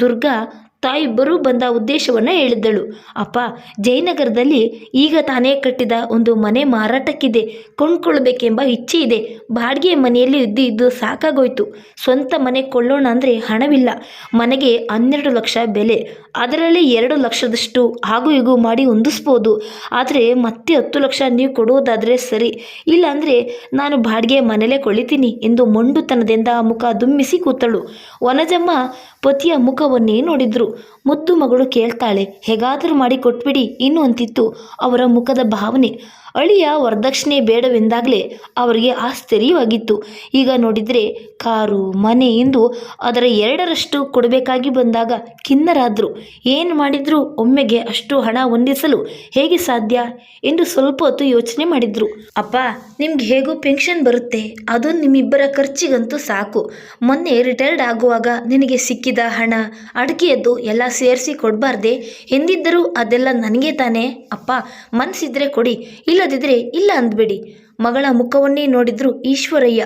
ದುರ್ಗಾ ತಾಯಿಬ್ಬರೂ ಬಂದ ಉದ್ದೇಶವನ್ನು ಹೇಳಿದ್ದಳು. ಅಪ್ಪ, ಜಯನಗರದಲ್ಲಿ ಈಗ ತಾನೇ ಕಟ್ಟಿದ ಒಂದು ಮನೆ ಮಾರಾಟಕ್ಕಿದೆ. ಕೊಂಡ್ಕೊಳ್ಬೇಕೆಂಬ ಇಚ್ಛೆ ಇದೆ. ಬಾಡಿಗೆ ಮನೆಯಲ್ಲಿ ಇದ್ದು ಇದ್ದು ಸಾಕಾಗೋಯ್ತು. ಸ್ವಂತ ಮನೆ ಕೊಳ್ಳೋಣ ಅಂದರೆ ಹಣವಿಲ್ಲ. ಮನೆಗೆ ಹನ್ನೆರಡು ಲಕ್ಷ ಬೆಲೆ. ಅದರಲ್ಲಿ ಎರಡು ಲಕ್ಷದಷ್ಟು ಹಾಗೂ ಹೀಗೂ ಮಾಡಿ ಹೊಂದಿಸ್ಬೋದು. ಆದರೆ ಮತ್ತೆ ಹತ್ತು ಲಕ್ಷ ನೀವು ಕೊಡುವುದಾದರೆ ಸರಿ. ಇಲ್ಲಾಂದರೆ ನಾನು ಬಾಡಿಗೆ ಮನೆಯಲ್ಲೇ ಕೊಳಿತೀನಿ ಎಂದು ಮೊಂಡುತನದಿಂದ ಮುಖ ದುಮ್ಮಿಸಿ ಕೂತಳು. ವನಜಮ್ಮ ಪತಿಯ ಮುಖವನ್ನೇ ನೋಡಿದ್ರು. ಮುದ್ದು ಮಗಳು ಕೇಳ್ತಾಳೆ, ಹೇಗಾದರೂ ಮಾಡಿ ಕೊಟ್ಬಿಡಿ, ಇನ್ನು ಅಂತಿತ್ತು ಅವರ ಮುಖದ ಭಾವನೆ. ಅಳಿಯ ವರದಕ್ಷಿಣೆ ಬೇಡವೆಂದಾಗಲೇ ಅವರಿಗೆ ಆಶ್ಚರ್ಯವಾಗಿತ್ತು. ಈಗ ನೋಡಿದರೆ ಕಾರು, ಮನೆ ಎಂದು ಅದರ ಎರಡರಷ್ಟು ಕೊಡಬೇಕಾಗಿ ಬಂದಾಗ ಖಿನ್ನರಾದರು. ಏನು ಮಾಡಿದರೂ? ಒಮ್ಮೆಗೆ ಅಷ್ಟು ಹಣ ಹೊಂದಿಸಲು ಹೇಗೆ ಸಾಧ್ಯ? ಎಂದು ಸ್ವಲ್ಪ ಹೊತ್ತು ಯೋಚನೆ ಮಾಡಿದರು. ಅಪ್ಪ, ನಿಮ್ಗೆ ಹೇಗೋ ಪೆನ್ಷನ್ ಬರುತ್ತೆ. ಅದು ನಿಮ್ಮಿಬ್ಬರ ಖರ್ಚಿಗಂತೂ ಸಾಕು. ಮೊನ್ನೆ ರಿಟೈರ್ಡ್ ಆಗುವಾಗ ನಿನಗೆ ಸಿಕ್ಕಿದ ಹಣ, ಅಡಿಕೆಯದ್ದು ಎಲ್ಲ ಸೇರಿಸಿ ಕೊಡಬಾರ್ದೆ? ಎಂದಿದ್ದರೂ ಅದೆಲ್ಲ ನನಗೆ ತಾನೇ? ಅಪ್ಪ ಮನಸ್ಸಿದ್ರೆ ಕೊಡಿ. ಇಲ್ಲದಿದ್ದರೆ ಇಲ್ಲ ಅಂದ್ಬೇಡಿ. ಮಗಳ ಮುಖವನ್ನೇ ನೋಡಿದ್ರು ಈಶ್ವರಯ್ಯ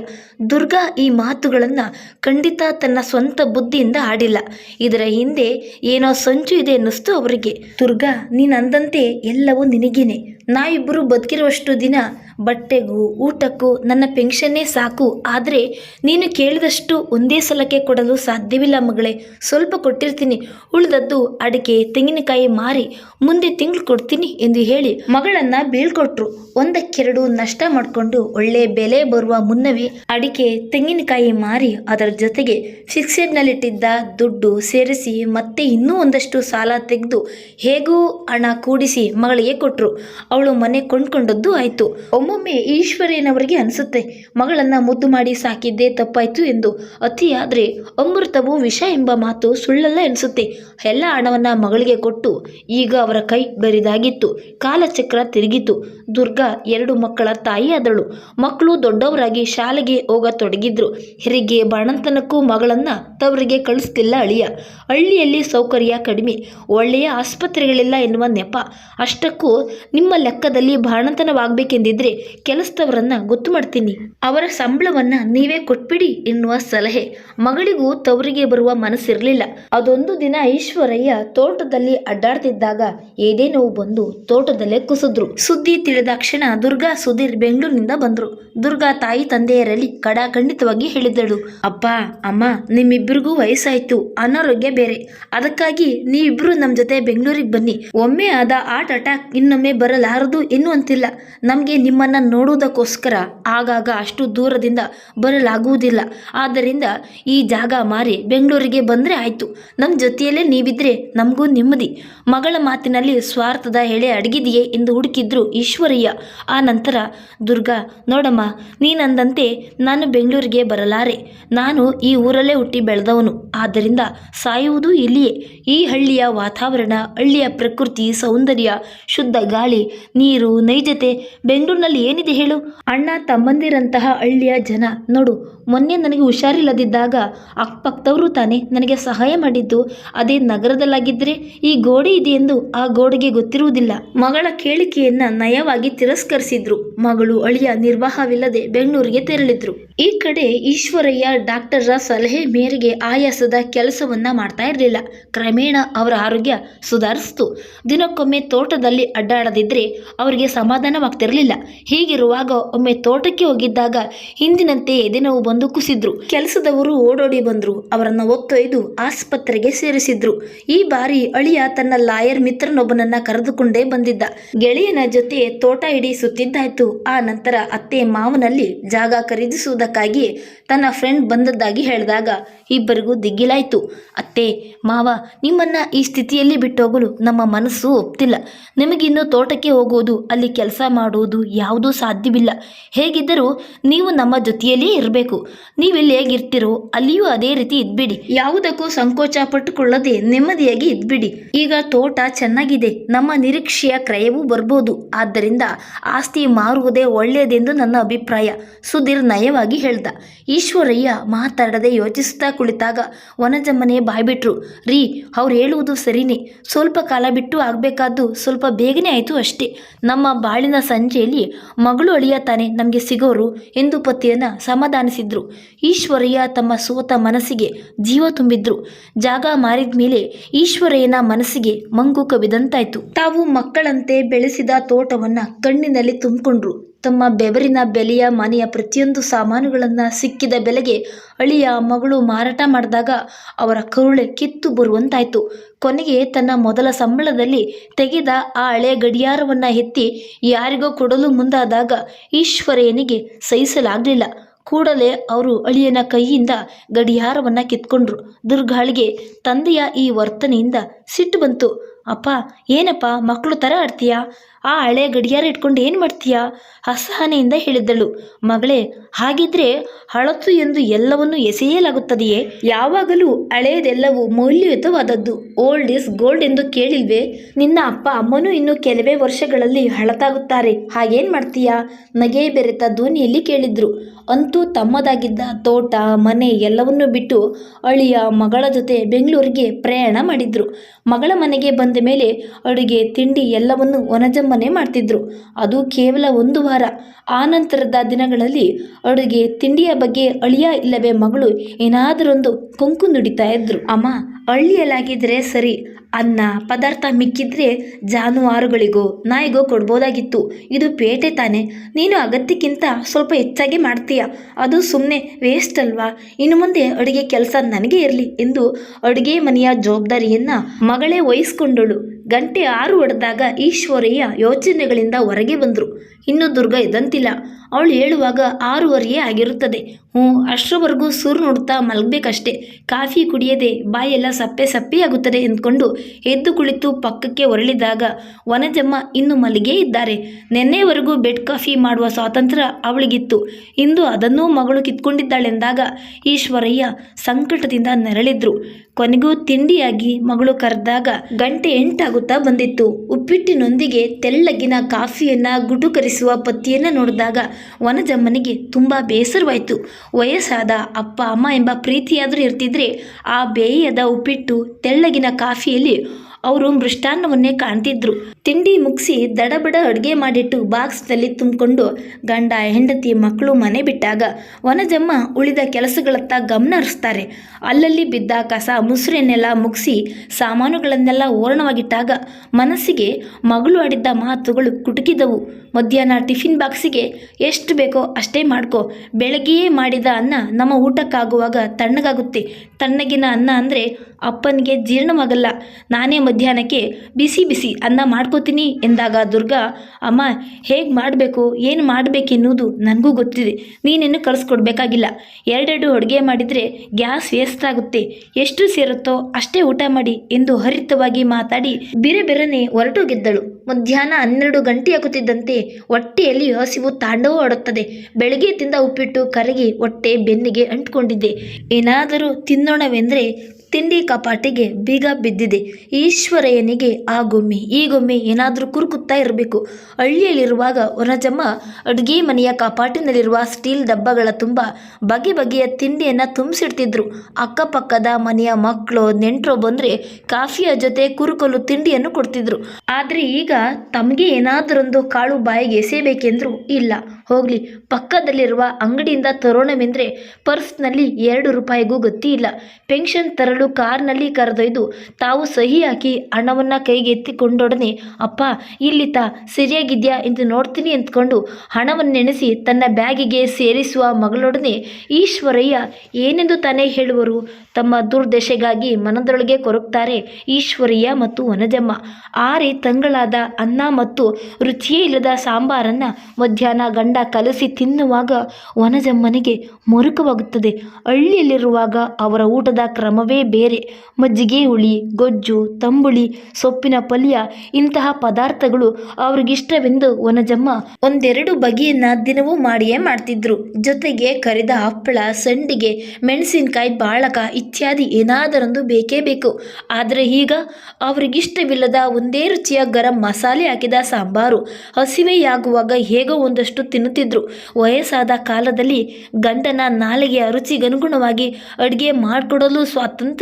ದುರ್ಗಾ ಈ ಮಾತುಗಳನ್ನು ಖಂಡಿತ ತನ್ನ ಸ್ವಂತ ಬುದ್ಧಿಯಿಂದ ಆಡಿಲ್ಲ. ಇದರ ಹಿಂದೆ ಏನೋ ಸಂಚು ಇದೆ ಅನ್ನಿಸ್ತು ಅವರಿಗೆ. ದುರ್ಗಾ ನೀನು ಅಂದಂತೆ ಎಲ್ಲವೂ ನಿನಗೇನೆ. ನಾವಿಬ್ಬರು ಬದುಕಿರುವಷ್ಟು ದಿನ ಬಟ್ಟೆಗೂ, ಊಟಕ್ಕೂ, ನನ್ನ ಪೆನ್ಷನ್ನೇ ಸಾಕು. ಆದರೆ ನೀನು ಕೇಳಿದಷ್ಟು ಒಂದೇ ಸಲಕ್ಕೆ ಕೊಡಲು ಸಾಧ್ಯವಿಲ್ಲ ಮಗಳೇ. ಸ್ವಲ್ಪ ಕೊಟ್ಟಿರ್ತೀನಿ. ಉಳಿದದ್ದು ಅಡಿಕೆ, ತೆಂಗಿನಕಾಯಿ ಮಾರಿ ಮುಂದೆ ತಿಂಗಳು ಕೊಡ್ತೀನಿ ಎಂದು ಹೇಳಿ ಮಗಳನ್ನು ಬೀಳ್ಕೊಟ್ರು. ಒಂದಕ್ಕೆರಡು ನಷ್ಟ ಮಾಡಿಕೊಂಡು ಒಳ್ಳೆ ಬೆಲೆ ಬರುವ ಮುನ್ನವೇ ಅಡಿಕೆ, ತೆಂಗಿನಕಾಯಿ ಮಾರಿ ಅದರ ಜೊತೆಗೆ ಫಿಕ್ಸೆಡ್ನಲ್ಲಿಟ್ಟಿದ್ದ ದುಡ್ಡು ಸೇರಿಸಿ ಮತ್ತೆ ಇನ್ನೂ ಒಂದಷ್ಟು ಸಾಲ ತೆಗೆದು ಹೇಗೂ ಹಣ ಕೂಡಿಸಿ ಮಗಳಿಗೆ ಕೊಟ್ಟರು ಅವಳು ಮನೆ ಕೊಂಡ್ಕೊಂಡದ್ದು ಆಯಿತು. ಒಮ್ಮೊಮ್ಮೆ ಈಶ್ವರೇನವರಿಗೆ ಅನಿಸುತ್ತೆ, ಮಗಳನ್ನ ಮುದ್ದು ಮಾಡಿ ಸಾಕಿದ್ದೇ ತಪ್ಪಾಯಿತು ಎಂದು. ಅತಿಯಾದರೆ ಅಮೃತವು ವಿಷ ಎಂಬ ಮಾತು ಸುಳ್ಳಲ್ಲ ಎನಿಸುತ್ತೆ ಎಲ್ಲ ಹಣವನ್ನ ಮಗಳಿಗೆ ಕೊಟ್ಟು ಈಗ ಅವರ ಕೈ ಬರಿದಾಗಿತ್ತು. ಕಾಲಚಕ್ರ ತಿರುಗಿತು. ದುರ್ಗಾ ಎರಡು ಮಕ್ಕಳ ತಾಯಿಯಾದಳು ಮಕ್ಕಳು ದೊಡ್ಡವರಾಗಿ ಶಾಲೆಗೆ ಹೋಗತೊಡಗಿದ್ರು ಹೆರಿಗೆ ಬಾಣಂತನಕ್ಕೂ ಮಗಳನ್ನ ತವರಿಗೆ ಕಳಿಸ್ತಿಲ್ಲ ಅಳಿಯ. ಹಳ್ಳಿಯಲ್ಲಿ ಸೌಕರ್ಯ ಕಡಿಮೆ. ಒಳ್ಳೆಯ ಆಸ್ಪತ್ರೆಗಳಿಲ್ಲ ಎನ್ನುವ ನೆಪ. ಅಷ್ಟಕ್ಕೂ ನಿಮ್ಮ ಲೆಕ್ಕದಲ್ಲಿ ಬಾಣಂತನವಾಗಬೇಕೆಂದಿದ್ರೆ ಕೆಲಸದವರನ್ನ ಗೊತ್ತು ಮಾಡ್ತೀನಿ. ಅವರ ಸಂಬಳವನ್ನ ನೀವೇ ಕೊಟ್ಬಿಡಿ ಎನ್ನುವ ಸಲಹೆ. ಮಗಳಿಗೂ ತವರಿಗೆ ಬರುವ ಮನಸ್ಸಿರಲಿಲ್ಲ. ಅದೊಂದು ದಿನ ಈಶ್ವರಯ್ಯ ತೋಟದಲ್ಲಿ ಅಡ್ಡಾಡ್ತಿದ್ದಾಗ ಏನೇನೋ ಬಂದು ತೋಟದಲ್ಲೇ ಕುಸಿದ್ರು. ಸುದ್ದಿ ತಿಳಿದಾಕ್ಷಣ ದುರ್ಗಾ ಸುಧೀರ್ ಬೆಂಗಳೂರಿನಿಂದ ಬಂದ್ರು. ದುರ್ಗಾ ತಾಯಿ ತಂದೆಯರಲ್ಲಿ ಕಡಾಖಂಡಿತವಾಗಿ ಹೇಳಿದಳು ಅಪ್ಪ, ಅಮ್ಮ ನಿಮ್ಮಿಬ್ಬರಿಗೂ ವಯಸ್ಸಾಯ್ತು, ಅನಾರೋಗ್ಯ ಬೇರೆ. ಅದಕ್ಕಾಗಿ ನೀವಿಬ್ರು ನಮ್ಮ ಜೊತೆ ಬೆಂಗಳೂರಿಗೆ ಬನ್ನಿ. ಒಮ್ಮೆ ಆದ ಹಾರ್ಟ್ ಅಟ್ಯಾಕ್ ಇನ್ನೊಮ್ಮೆ ಬರಲಾರದು ಅಂತಿಲ್ಲ. ನಮಗೆ ನಿಮ್ಮನ್ನು ನೋಡುವುದಕ್ಕೋಸ್ಕರ ಆಗಾಗ ಅಷ್ಟು ದೂರದಿಂದ ಬರಲಾಗುವುದಿಲ್ಲ. ಆದ್ದರಿಂದ ಈ ಜಾಗ ಮಾರಿ ಬೆಂಗಳೂರಿಗೆ ಬಂದರೆ ಆಯಿತು. ನಮ್ಮ ಜೊತೆಯಲ್ಲೇ ನೀವಿದ್ರೆ ನಮಗೂ ನೆಮ್ಮದಿ. ಮಗಳ ಮಾತಿನಲ್ಲಿ ಸ್ವಾರ್ಥದ ಎಳೆ ಅಡಗಿದೆಯೇ ಎಂದು ಹುಡುಕಿದ್ರು ಈಶ್ವರಯ್ಯ. ಆ ನಂತರ, ದುರ್ಗಾ, ನೋಡಮ್ಮ, ನೀನಂದಂತೆ ನಾನು ಬೆಂಗಳೂರಿಗೆ ಬರಲಾರೆ. ನಾನು ಈ ಊರಲ್ಲೇ ಹುಟ್ಟಿ ಬೆಳೆದವನು. ಆದ್ದರಿಂದ ಸಾಯುವುದು ಇಲ್ಲಿಯೇ. ಈ ಹಳ್ಳಿಯ ವಾತಾವರಣ, ಹಳ್ಳಿಯ ಪ್ರಕೃತಿ, ಸೌಂದರ್ಯ, ಶುದ್ಧ ಗಾಳಿ ನೀರು, ನೈಜತೆ, ಬೆಂಗಳೂರಿನಲ್ಲಿ ಏನಿದೆ ಹೇಳು? ಅಣ್ಣ ತಮ್ಮಂದಿರಂತಹ ಹಳ್ಳಿಯ ಜನ, ನೋಡು, ಮೊನ್ನೆ ನನಗೆ ಹುಷಾರಿಲ್ಲದಿದ್ದಾಗ ಅಕ್ಕಪಕ್ಕದವರು ತಾನೇ ನನಗೆ ಸಹಾಯ ಮಾಡಿದ್ದು. ಅದೇ ನಗರದಲ್ಲಾಗಿದ್ದರೆ ಈ ಗೋಡೆ ಇದೆ ಎಂದು ಆ ಗೋಡೆಗೆ ಗೊತ್ತಿರುವುದಿಲ್ಲ. ಮಗಳ ಕೇಳಿಕೆಯನ್ನು ನಯವಾಗಿ ತಿರಸ್ಕರಿಸಿದ್ರು. ಮಗಳು ಅಳಿಯ ನಿರ್ವಾಹವಿಲ್ಲದೆ ಬೆಂಗಳೂರಿಗೆ ತೆರಳಿದ್ರು. ಈ ಕಡೆ ಈಶ್ವರಯ್ಯ ಡಾಕ್ಟರ್ರ ಸಲಹೆ ಮೇರೆಗೆ ಆಯಾಸದ ಕೆಲಸವನ್ನ ಮಾಡ್ತಾ ಇರಲಿಲ್ಲ. ಕ್ರಮೇಣ ಅವರ ಆರೋಗ್ಯ ಸುಧಾರಿಸ್ತು. ದಿನಕ್ಕೊಮ್ಮೆ ತೋಟದಲ್ಲಿ ಅಡ್ಡಾಡದಿದ್ರೆ ಅವರಿಗೆ ಸಮಾಧಾನವಾಗ್ತಿರಲಿಲ್ಲ. ಹೀಗಿರುವಾಗ ಒಮ್ಮೆ ತೋಟಕ್ಕೆ ಹೋಗಿದ್ದಾಗ ಹಿಂದಿನಂತೆ ಎದೆನೋವು ಬಂದು ಕುಸಿದ್ರು. ಕೆಲಸದವರು ಓಡೋಡಿ ಬಂದರು. ಅವರನ್ನು ಒತ್ತೊಯ್ದು ಆಸ್ಪತ್ರೆಗೆ ಸೇರಿಸಿದ್ರು. ಈ ಬಾರಿ ಅಳಿಯ ತನ್ನ ಲಾಯರ್ ಮಿತ್ರನೊಬ್ಬನನ್ನ ಕರೆದುಕೊಂಡೇ ಬಂದಿದ್ದ. ಗೆಳೆಯನ ಜೊತೆ ತೋಟ ಇಡೀ ಸುತ್ತಿದ್ದಾಯ್ತು ಆ ನಂತರ ಅತ್ತೆ ಮಾವನಲ್ಲಿ ಜಾಗ ಖರೀದಿಸುವುದಕ್ಕಾಗಿ ತನ್ನ ಫ್ರೆಂಡ್ ಬಂದದ್ದಾಗಿ ಹೇಳಿದಾಗ ಇಬ್ಬರಿಗೂ ದಿಗ್ಗಿಲಾಯ್ತು. ಅತ್ತೆ, ಮಾವ, ನಿಮ್ಮನ್ನ ಈ ಸ್ಥಿತಿಯಲ್ಲಿ ಬಿಟ್ಟೋಗಲು ನಮ್ಮ ಮನಸ್ಸು ಒಪ್ತಿಲ್ಲ. ನಿಮಗಿನ್ನು ತೋಟಕ್ಕೆ ಹೋಗುವುದು ಅಲ್ಲಿ ಕೆಲಸ ಮಾಡುವುದು ಯಾವುದೂ ಸಾಧ್ಯವಿಲ್ಲ. ಹೇಗಿದ್ದರೂ ನೀವು ನಮ್ಮ ಜೊತೆಯಲ್ಲಿ ಇರಬೇಕು. ನೀವೆಲ್ಲಿ ಹೇಗಿರ್ತಿರೋ ಅಲ್ಲಿಯೂ ಅದೇ ರೀತಿ ಇದ್ಬಿಡಿ. ಯಾವುದಕ್ಕೂ ಸಂಕೋಚ ಪಟ್ಟುಕೊಳ್ಳದೆ ನೆಮ್ಮದಿಯಾಗಿ ಇದ್ಬಿಡಿ. ಈಗ ತೋಟ ಚೆನ್ನಾಗಿದೆ. ನಮ್ಮ ನಿರೀಕ್ಷೆಯ ಕ್ರಯವೂ ಬರ್ಬೋದು. ಆದ್ದರಿಂದ ಆಸ್ತಿ ಮಾರುವುದೇ ಒಳ್ಳೆಯದೆಂದು ನನ್ನ ಅಭಿಪ್ರಾಯ. ಸುಧೀರ್ ನಯವಾಗಿ ಹೇಳ್ದ. ಈಶ್ವರಯ್ಯ ಮಾತಾಡದೆ ಯೋಚಿಸುತ್ತಾ ಕುಳಿತಾಗ ವನಜಮ್ಮನೆ ಬಾಯ್ಬಿಟ್ರು. ರೀ, ಅವ್ರು ಹೇಳುವುದು ಸರಿನೇ. ಸ್ವಲ್ಪ ಕಾಲ ಬಿಟ್ಟು ಆಗಬೇಕಾದ್ದು ಸ್ವಲ್ಪ ಬೇಗನೆ ಆಯಿತು ಅಷ್ಟೇ. ನಮ್ಮ ಬಾಳಿನ ಸಂಜೆಯಲ್ಲಿ ಮಗಳು ಅಳಿಯ ತಾನೆ ನಮಗೆ ಸಿಗೋರು ಎಂದು ಪತಿಯನ್ನು ಸಮಾಧಾನಿಸಿದ್ರು. ಈಶ್ವರಯ್ಯ ತಮ್ಮ ಸೋತ ಮನಸ್ಸಿಗೆ ಜೀವ ತುಂಬಿದ್ರು. ಜಾಗ ಮಾರಿದ ಮೇಲೆ ಈಶ್ವರಯ್ಯನ ಮನಸ್ಸಿಗೆ ಮಂಗು ಕವಿದಂತಾಯ್ತು. ತಾವು ಮಕ್ಕಳಂತೆ ಬೆಳೆಸಿದ ತೋಟವನ್ನ ಕಣ್ಣಿನಲ್ಲಿ ತುಂಬಿಕೊಂಡ್ರು. ತಮ್ಮ ಬೆವರಿನ ಬೆಲೆಯ ಮನೆಯ ಪ್ರತಿಯೊಂದು ಸಾಮಾನುಗಳನ್ನು ಸಿಕ್ಕಿದ ಬೆಲೆಗೆ ಅಳಿಯ ಮಗಳು ಮಾರಾಟ ಮಾಡಿದಾಗ ಅವರ ಕರುಳೆ ಕಿತ್ತು ಬರುವಂತಾಯ್ತು. ಕೊನೆಗೆ ತನ್ನ ಮೊದಲ ಸಂಬಳದಲ್ಲಿ ತೆಗೆದ ಆ ಹಳೆ ಗಡಿಯಾರವನ್ನ ಎತ್ತಿ ಯಾರಿಗೋ ಕೊಡಲು ಮುಂದಾದಾಗ ಈಶ್ವರಯ್ಯನಿಗೆ ಸಹಿಸಲಾಗಲಿಲ್ಲ. ಕೂಡಲೇ ಅವರು ಅಳಿಯನ ಕೈಯಿಂದ ಗಡಿಯಾರವನ್ನ ಕಿತ್ಕೊಂಡ್ರು. ದುರ್ಗಾಳಿಗೆ ತಂದೆಯ ಈ ವರ್ತನೆಯಿಂದ ಸಿಟ್ಟು ಬಂತು. ಅಪ್ಪ, ಏನಪ್ಪ ಮಕ್ಕಳು ಥರ ಆಡ್ತೀಯಾ? ಆ ಹಳೆ ಗಡಿಯಾರ ಇಟ್ಕೊಂಡು ಏನು ಮಾಡ್ತೀಯಾ? ಅಸಹನೆಯಿಂದ ಹೇಳಿದ್ದಳು. ಮಗಳೇ, ಹಾಗಿದ್ರೆ ಹಳತು ಎಂದು ಎಲ್ಲವನ್ನೂ ಎಸೆಯಲಾಗುತ್ತದೆಯೇ? ಯಾವಾಗಲೂ ಹಳೆಯದೆಲ್ಲವೂ ಮೌಲ್ಯಯುತವಾದದ್ದು. ಓಲ್ಡ್ ಇಸ್ ಗೋಲ್ಡ್ ಎಂದು ಕೇಳಿಲ್ವೇ? ನಿನ್ನ ಅಪ್ಪ ಅಮ್ಮನೂ ಇನ್ನು ಕೆಲವೇ ವರ್ಷಗಳಲ್ಲಿ ಹಳತಾಗುತ್ತಾರೆ ಹಾಗೇನು ಮಾಡ್ತೀಯಾ? ನಗೆ ಬೆರೆತ ಧ್ವನಿಯಲ್ಲಿ ಕೇಳಿದ್ರು. ಅಂತೂ ತಮ್ಮದಾಗಿದ್ದ ತೋಟ, ಮನೆ ಎಲ್ಲವನ್ನೂ ಬಿಟ್ಟು ಅಳಿಯ ಮಗಳ ಜೊತೆ ಬೆಂಗಳೂರಿಗೆ ಪ್ರಯಾಣ ಮಾಡಿದ್ರು. ಮಗಳ ಮನೆಗೆ ಬಂದ ಮೇಲೆ ಅಡುಗೆ, ತಿಂಡಿ ಎಲ್ಲವನ್ನು ವನಜಮ್ಮನೆ ಮಾಡ್ತಿದ್ರು. ಅದು ಕೇವಲ ಒಂದು ವಾರ. ಆನಂತರದ ದಿನಗಳಲ್ಲಿ ಅಡುಗೆ ತಿಂಡಿಯ ಬಗ್ಗೆ ಅಳಿಯ ಇಲ್ಲವೇ ಮಗಳು ಏನಾದರೊಂದು ಕೊಂಕು ನುಡಿತಾ ಇದ್ರು. ಅಮ್ಮ ಹಳ್ಳಿಯಲ್ಲಾಗಿದ್ರೆ ಸರಿ. ಅನ್ನ, ಪದಾರ್ಥ ಮಿಕ್ಕಿದ್ರೆ ಜಾನುವಾರುಗಳಿಗೋ, ನಾಯಿಗೋ ಕೊಡ್ಬೋದಾಗಿತ್ತು. ಇದು ಪೇಟೆ ತಾನೆ. ನೀನು ಅಗತ್ಯಕ್ಕಿಂತ ಸ್ವಲ್ಪ ಹೆಚ್ಚಾಗಿ ಮಾಡ್ತೀಯ. ಅದು ಸುಮ್ಮನೆ ವೇಸ್ಟ್ ಅಲ್ವಾ? ಇನ್ನು ಮುಂದೆ ಅಡುಗೆ ಕೆಲಸ ನನಗೆ ಇರಲಿ ಎಂದು ಅಡುಗೆ ಮನೆಯ ಜವಾಬ್ದಾರಿಯನ್ನು ಮಗಳೇ ವಹಿಸ್ಕೊಂಡಳು. ಗಂಟೆ ಆರು ಹೊಡೆದಾಗ ಈಶ್ವರಯ್ಯ ಯೋಚನೆಗಳಿಂದ ಹೊರಗೆ ಬಂದರು. ಇನ್ನು ದುರ್ಗ ಇದ್ದಂತಿಲ್ಲ. ಅವಳು ಹೇಳುವಾಗ ಆರೂವರೆಯೇ ಆಗಿರುತ್ತದೆ. ಹ್ಞೂ, ಅಷ್ಟರವರೆಗೂ ಸೂರು ನೋಡ್ತಾ ಮಲಗಬೇಕಷ್ಟೆ. ಕಾಫಿ ಕುಡಿಯದೆ ಬಾಯೆಲ್ಲ ಸಪ್ಪೆ ಸಪ್ಪೆಯಾಗುತ್ತದೆ ಎಂದ್ಕೊಂಡು ಎದ್ದು ಕುಳಿತು ಪಕ್ಕಕ್ಕೆ ಹೊರಳಿದಾಗ ವನಜಮ್ಮ ಇನ್ನು ಮಲಗೇ ಇದ್ದಾರೆ. ನಿನ್ನೆವರೆಗೂ ಬೆಡ್ ಕಾಫಿ ಮಾಡುವ ಸ್ವಾತಂತ್ರ್ಯ ಅವಳಿಗಿತ್ತು. ಇಂದು ಅದನ್ನೂ ಮಗಳು ಕಿತ್ಕೊಂಡಿದ್ದಾಳೆಂದಾಗ ಈಶ್ವರಯ್ಯ ಸಂಕಟದಿಂದ ನೆರಳಿದ್ರು. ಕೊನೆಗೂ ತಿಂಡಿಯಾಗಿ ಮಗಳು ಕರೆದಾಗ ಗಂಟೆ ಎಂಟಾಗುತ್ತಾ ಬಂದಿತ್ತು. ಉಪ್ಪಿಟ್ಟಿನೊಂದಿಗೆ ತೆಳ್ಳಗಿನ ಕಾಫಿಯನ್ನ ಗುಟುಕರಿಸುವ ಪತಿಯನ್ನ ನೋಡಿದಾಗ ವನಜಮ್ಮನಿಗೆ ತುಂಬಾ ಬೇಸರವಾಯಿತು. ವಯಸ್ಸಾದ ಅಪ್ಪ, ಅಮ್ಮ ಎಂಬ ಪ್ರೀತಿಯಾದರೂ ಇರ್ತಿದ್ರೆ ಆ ಬೇಯದ ಉಪ್ಪಿಟ್ಟು ತೆಳ್ಳಗಿನ ಕಾಫಿಯಲ್ಲಿ ಅವರು ಮೃಷ್ಟಾನ್ನವನ್ನೇ ಕಾಣ್ತಿದ್ರು. ತಿಂಡಿ ಮುಗಿಸಿ ದಡಬಡ ಅಡುಗೆ ಮಾಡಿಟ್ಟು ಬಾಕ್ಸ್ನಲ್ಲಿ ತುಂಬಿಕೊಂಡು ಗಂಡ ಹೆಂಡತಿ ಮಕ್ಕಳು ಮನೆ ಬಿಟ್ಟಾಗ ವನಜಮ್ಮ ಉಳಿದ ಕೆಲಸಗಳತ್ತ ಗಮನ ಹರಿಸ್ತಾರೆ. ಅಲ್ಲಲ್ಲಿ ಬಿದ್ದ ಕಸ ಮುಸುರೆನ್ನೆಲ್ಲ ಮುಗಿಸಿ ಸಾಮಾನುಗಳನ್ನೆಲ್ಲ ಓರಣವಾಗಿಟ್ಟಾಗ ಮನಸ್ಸಿಗೆ ಮಗಳು ಆಡಿದ್ದ ಮಾತುಗಳು ಕುಟುಕಿದವು. ಮಧ್ಯಾಹ್ನ ಟಿಫಿನ್ ಬಾಕ್ಸಿಗೆ ಎಷ್ಟು ಬೇಕೋ ಅಷ್ಟೇ ಮಾಡ್ಕೋ. ಬೆಳಗ್ಗೆಯೇ ಮಾಡಿದ ಅನ್ನ ನಮ್ಮ ಊಟಕ್ಕಾಗುವಾಗ ತಣ್ಣಗಾಗುತ್ತೆ. ತಣ್ಣಗಿನ ಅನ್ನ ಅಂದರೆ ಅಪ್ಪನಿಗೆ ಜೀರ್ಣವಾಗಲ್ಲ. ನಾನೇ ಮಧ್ಯಾಹ್ನಕ್ಕೆ ಬಿಸಿ ಬಿಸಿ ಅನ್ನ ಮಾಡ್ಕೋತೀನಿ ಎಂದಾಗ ದುರ್ಗಾ, ಅಮ್ಮ, ಹೇಗೆ ಮಾಡಬೇಕು? ಏನು ಮಾಡಬೇಕೆನ್ನುವುದು ನನಗೂ ಗೊತ್ತಿದೆ. ನೀನೇನು ಕಳಿಸ್ಕೊಡ್ಬೇಕಾಗಿಲ್ಲ. ಎರಡೆರಡು ಅಡುಗೆ ಮಾಡಿದರೆ ಗ್ಯಾಸ್ ವೇಸ್ಟ್ ಆಗುತ್ತೆ. ಎಷ್ಟು ಸೇರುತ್ತೋ ಅಷ್ಟೇ ಊಟ ಮಾಡಿ ಎಂದು ಹರಿತವಾಗಿ ಮಾತಾಡಿ ಬಿರೆ ಬೇರೆನೆ ಹೊರಟು ಗೆದ್ದಳು. ಮಧ್ಯಾಹ್ನ ಹನ್ನೆರಡು ಗಂಟೆಯಾಗುತ್ತಿದ್ದಂತೆ ಹೊಟ್ಟೆಯಲ್ಲಿ ಹಸಿವು ತಾಂಡವೂ ಆಡುತ್ತದೆ. ಬೆಳಗ್ಗೆ ತಿಂದ ಉಪ್ಪಿಟ್ಟು ಕರಗಿ ಹೊಟ್ಟೆ ಬೆನ್ನಿಗೆ ಅಂಟ್ಕೊಂಡಿದ್ದೆ. ಏನಾದರೂ ತಿನ್ನೋಣವೆಂದರೆ ತಿಂಡಿ ಕಪಾಟಿಗೆ ಬೀಗ ಬಿದ್ದಿದೆ. ಈಶ್ವರಯ್ಯನಿಗೆ ಆ ಗೊಮ್ಮೆ ಈ ಗೊಮ್ಮೆ ಏನಾದರೂ ಕುರುಕುತ್ತಾ ಇರಬೇಕು. ಹಳ್ಳಿಯಲ್ಲಿರುವಾಗ ವನಜಮ್ಮ ಅಡುಗೆ ಮನೆಯ ಕಪಾಟಿನಲ್ಲಿರುವ ಸ್ಟೀಲ್ ಡಬ್ಬಗಳ ತುಂಬ ಬಗೆ ಬಗೆಯ ತಿಂಡಿಯನ್ನು ತುಂಬಿಸಿಡ್ತಿದ್ರು. ಅಕ್ಕಪಕ್ಕದ ಮನೆಯ ಮಕ್ಕಳು ನೆಂಟರು ಬಂದರೆ ಕಾಫಿಯ ಜೊತೆ ಕುರುಕಲು ತಿಂಡಿಯನ್ನು ಕೊಡ್ತಿದ್ರು. ಆದರೆ ಈಗ ತಮಗೆ ಏನಾದರೊಂದು ಕಾಳು ಬಾಯಿಗೆ ಎಸೆಯಬೇಕೆಂದ್ರು ಇಲ್ಲ. ಹೋಗಲಿ, ಪಕ್ಕದಲ್ಲಿರುವ ಅಂಗಡಿಯಿಂದ ತರೋಣವೆಂದರೆ ಪರ್ಸ್ನಲ್ಲಿ ಎರಡು ರೂಪಾಯಿಗೂ ಗೊತ್ತಿಲ್ಲ ಪೆನ್ಷನ್ ತರಲು ಕಾರ್ನಲ್ಲಿ ಕರೆದೊಯ್ದು ತಾವು ಸಹಿ ಹಾಕಿ ಹಣವನ್ನು ಕೈಗೆ ಎತ್ತಿಕೊಂಡೊಡನೆ ಅಪ್ಪ ತಾ, ಸರಿಯಾಗಿದ್ಯಾ ಎಂದು ನೋಡ್ತೀನಿ ಅಂದ್ಕೊಂಡು ನೆನೆಸಿ ತನ್ನ ಬ್ಯಾಗಿಗೆ ಸೇರಿಸುವ ಮಗಳೊಡನೆ, ಈಶ್ವರಯ್ಯ, ಏನೆಂದು ತಾನೇ ಹೇಳುವರು? ತಮ್ಮ ದುರ್ದಶೆಗಾಗಿ ಮನದೊಳಗೆ ಕೊರಗ್ತಾರೆ ಈಶ್ವರಯ್ಯ ಮತ್ತು ವನಜಮ್ಮ. ಆರೆ ತಂಗಳಾದ ಅನ್ನ ಮತ್ತು ರುಚಿಯೇ ಇಲ್ಲದ ಸಾಂಬಾರನ್ನು ಮಧ್ಯಾಹ್ನ ಗಂಡ ಕಲಸಿ ತಿನ್ನುವಾಗ ವನಜಮ್ಮನಿಗೆ ಮರುಕವಾಗುತ್ತದೆ. ಹಳ್ಳಿಯಲ್ಲಿರುವಾಗ ಅವರ ಊಟದ ಕ್ರಮವೇ ಬೇರೆ. ಮಜ್ಜಿಗೆ ಹುಳಿ, ಗೊಜ್ಜು, ತಂಬುಳಿ, ಸೊಪ್ಪಿನ ಪಲ್ಯ ಇಂತಹ ಪದಾರ್ಥಗಳು ಅವ್ರಿಗಿಷ್ಟವೆಂದು ವನಜಮ್ಮ ಒಂದೆರಡು ಬಗೆಯನ್ನ ದಿನವೂ ಮಾಡಿಯೇ ಮಾಡ್ತಿದ್ರು. ಜೊತೆಗೆ ಕರಿದ ಹಪ್ಪಳ, ಸಂಡಿಗೆ, ಮೆಣಸಿನಕಾಯಿ, ಬಾಳಕ ಇತ್ಯಾದಿ ಏನಾದರೊಂದು ಬೇಕೇ ಬೇಕು. ಆದರೆ ಈಗ ಅವರಿಗಿಷ್ಟವಿಲ್ಲದ ಒಂದೇ ರುಚಿಯ ಗರಂ ಮಸಾಲೆ ಹಾಕಿದ ಸಾಂಬಾರು. ಹಸಿವೆಯಾಗುವಾಗ ಹೇಗೋ ಒಂದಷ್ಟು ತಿನ್ನುತ್ತಿದ್ರು. ವಯಸ್ಸಾದ ಕಾಲದಲ್ಲಿ ಗಂಡನ ನಾಲಿಗೆಯ ರುಚಿಗನುಗುಣವಾಗಿ ಅಡುಗೆ ಮಾಡಿಕೊಡಲು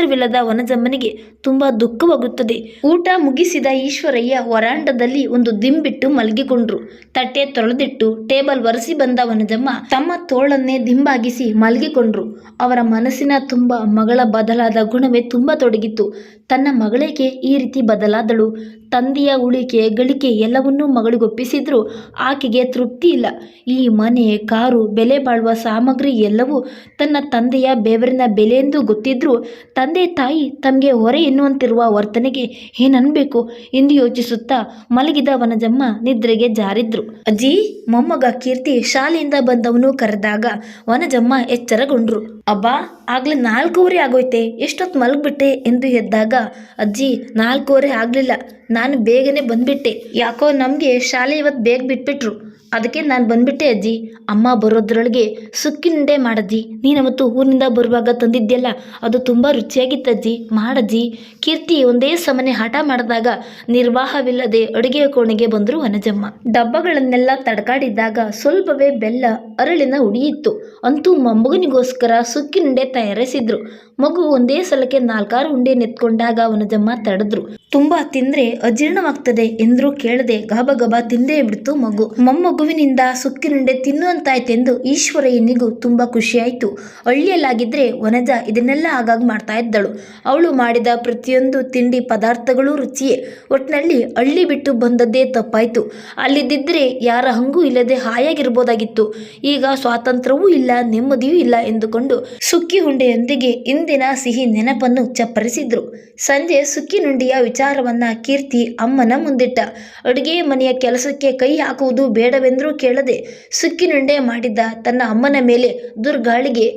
ಸ್ವಾತಂತ್ರ್ಯವಿಲ್ಲದ ವನಜಮ್ಮನಿಗೆ ತುಂಬಾ ದುಃಖವಾಗುತ್ತದೆ. ಊಟ ಮುಗಿಸಿದ ಈಶ್ವರಯ್ಯ ವರಾಂಡದಲ್ಲಿ ಒಂದು ದಿಂಬಿಟ್ಟು ಮಲಗಿಕೊಂಡ್ರು. ತಟ್ಟೆ ತೊಳೆದಿಟ್ಟು ಟೇಬಲ್ ಒರೆಸಿ ಬಂದ ವನಜಮ್ಮ ತಮ್ಮ ತೋಳನ್ನೇ ದಿಂಬಾಗಿಸಿ ಮಲಗಿಕೊಂಡ್ರು. ಅವರ ಮನಸ್ಸಿನ ತುಂಬಾ ಮಗಳ ಬದಲಾದ ಗುಣವೇ ತುಂಬಾ ತೊಡಗಿತ್ತು. ತನ್ನ ಮಗಳಿಗೆ ಈ ರೀತಿ ಬದಲಾದಳು? ತಂದೆಯ ಉಳಿಕೆ, ಗಳಿಕೆ ಎಲ್ಲವನ್ನೂ ಮಗಳಿಗೊಪ್ಪಿಸಿದ್ರೂ. ಆಕೆಗೆ ತೃಪ್ತಿ ಇಲ್ಲ. ಈ ಮನೆ, ಕಾರು, ಬೆಲೆ ಬಾಳುವ ಸಾಮಗ್ರಿ ಎಲ್ಲವೂ ತನ್ನ ತಂದೆಯ ಬೆವರಿನ ಎಂದು ಗೊತ್ತಿದ್ರೂ. ತಂದೆ ತಾಯಿ ತಮಗೆ ಹೊರೆ ಎನ್ನುವಂತಿರುವ ವರ್ತನೆಗೆ ಏನನ್ಬೇಕು ಎಂದು ಯೋಚಿಸುತ್ತಾ ಮಲಗಿದ ವನಜಮ್ಮ ನಿದ್ರೆಗೆ ಜಾರಿದ್ರು. ಅಜ್ಜಿ, ಮೊಮ್ಮಗ ಕೀರ್ತಿ ಶಾಲೆಯಿಂದ ಬಂದವನು ಕರೆದಾಗ ವನಜಮ್ಮ ಎಚ್ಚರಗೊಂಡ್ರು. ಅಬ್ಬಾ, ಆಗ್ಲೇ ನಾಲ್ಕೂವರೆ ಆಗೋಯ್ತೆ? ಎಷ್ಟೊತ್ತು ಮಲಗ್ಬಿಟ್ಟೆ? ಎಂದು ಎದ್ದಾಗ, ಅಜ್ಜಿ ನಾಲ್ಕೂವರೆ ಆಗಲಿಲ್ಲ. ನಾನು ಬೇಗನೆ ಬಂದ್ಬಿಟ್ಟೆ. ಯಾಕೋ ನಮಗೆ ಶಾಲೆ ಇವತ್ತು ಬೇಗ ಬಿಟ್ಬಿಟ್ರು. ಅದಕ್ಕೆ ನಾನು ಬಂದ್ಬಿಟ್ಟೆ ಅಜ್ಜಿ. ಅಮ್ಮ ಬರೋದ್ರೊಳಗೆ ಸುಕ್ಕಿನಿಂದೆ ಮಾಡಜ್ಜಿ. ನೀನು ಅವತ್ತು ಊರಿನಿಂದ ಬರುವಾಗ ತಂದಿದ್ದೆಲ್ಲ ಅದು ತುಂಬ ರುಚಿಯಾಗಿತ್ತಜ್ಜಿ ಮಾಡಜ್ಜಿ ಕೀರ್ತಿ ಒಂದೇ ಸಮನೆ ಹಠ ಮಾಡಿದಾಗ ನಿರ್ವಾಹವಿಲ್ಲದೆ ಅಡುಗೆಯ ಕೋಣೆಗೆ ಬಂದರು ವನಜಮ್ಮ. ಡಬ್ಬಗಳನ್ನೆಲ್ಲ ತಡಕಾಡಿದ್ದಾಗ ಸ್ವಲ್ಪವೇ ಬೆಲ್ಲ ಅರಳಿನ ಉಡಿಯಿತ್ತು ಅಂತೂ ಮೊಮ್ಮಗನಿಗೋಸ್ಕರ ಸುಕ್ಕಿನುಂಡೆ ತಯಾರಿಸಿದ್ರು. ಮಗು ಒಂದೇ ಸಲಕ್ಕೆ ನಾಲ್ಕಾರು ಉಂಡೆ ನೆತ್ಕೊಂಡಾಗ ವನಜಮ್ಮ ತಡೆದ್ರು. ತುಂಬಾ ತಿಂದ್ರೆ ಅಜೀರ್ಣವಾಗ್ತದೆ ಎಂದ್ರೂ ಕೇಳದೆ ಗಬಗಬ ತಿಂದೇ ಬಿಡ್ತು ಮಗು. ಮೊಮ್ಮಗುವಿನಿಂದ ಸುಕ್ಕಿನುಂಡೆ ತಿನ್ನುವಂತಾಯ್ತೆಂದು ಈಶ್ವರಯ್ಯನಿಗೂ ತುಂಬಾ ಖುಷಿಯಾಯ್ತು. ಹಳ್ಳಿಯಲ್ಲಾಗಿದ್ರೆ ವನಜ ಇದನ್ನೆಲ್ಲ ಆಗಾಗ ಮಾಡ್ತಾ ಇದ್ದಳು. ಅವಳು ಮಾಡಿದ ಪ್ರತಿಯೊಂದು ತಿಂಡಿ ಪದಾರ್ಥಗಳು ರುಚಿಯೇ ಒಟ್ನಲ್ಲಿ ಹಳ್ಳಿ ಬಿಟ್ಟು ಬಂದದ್ದೇ ತಪ್ಪಾಯ್ತು. ಅಲ್ಲಿದ್ದಿದ್ರೆ ಯಾರ ಹಂಗೂ ಇಲ್ಲದೆ ಹಾಯಾಗಿರ್ಬೋದಾಗಿತ್ತು. ಈಗ ಸ್ವಾತಂತ್ರ್ಯವೂ ಇಲ್ಲ, ನೆಮ್ಮದಿಯೂ ಇಲ್ಲ ಎಂದುಕೊಂಡು ಸುಕ್ಕಿ ಹುಂಡೆಯೊಂದಿಗೆ ಇಂದಿನ ಸಿಹಿ ನೆನಪನ್ನು ಚಪ್ಪರಿಸಿದ್ರು. ಸಂಜೆ ಸುಕ್ಕಿನುಂಡಿಯ ವಿಚಾರವನ್ನ ಕೀರ್ತಿ ಅಮ್ಮನ ಮುಂದಿಟ್ಟ. ಅಡುಗೆ ಮನೆಯ ಕೆಲಸಕ್ಕೆ ಕೈ ಹಾಕುವುದು ಬೇಡವೆಂದರೂ ಕೇಳದೆ ಸುಕ್ಕಿನುಂಡೆ ಮಾಡಿದ್ದ ತನ್ನ ಅಮ್ಮನ ಮೇಲೆ ದುರ್ಗಾಳಿಗೆ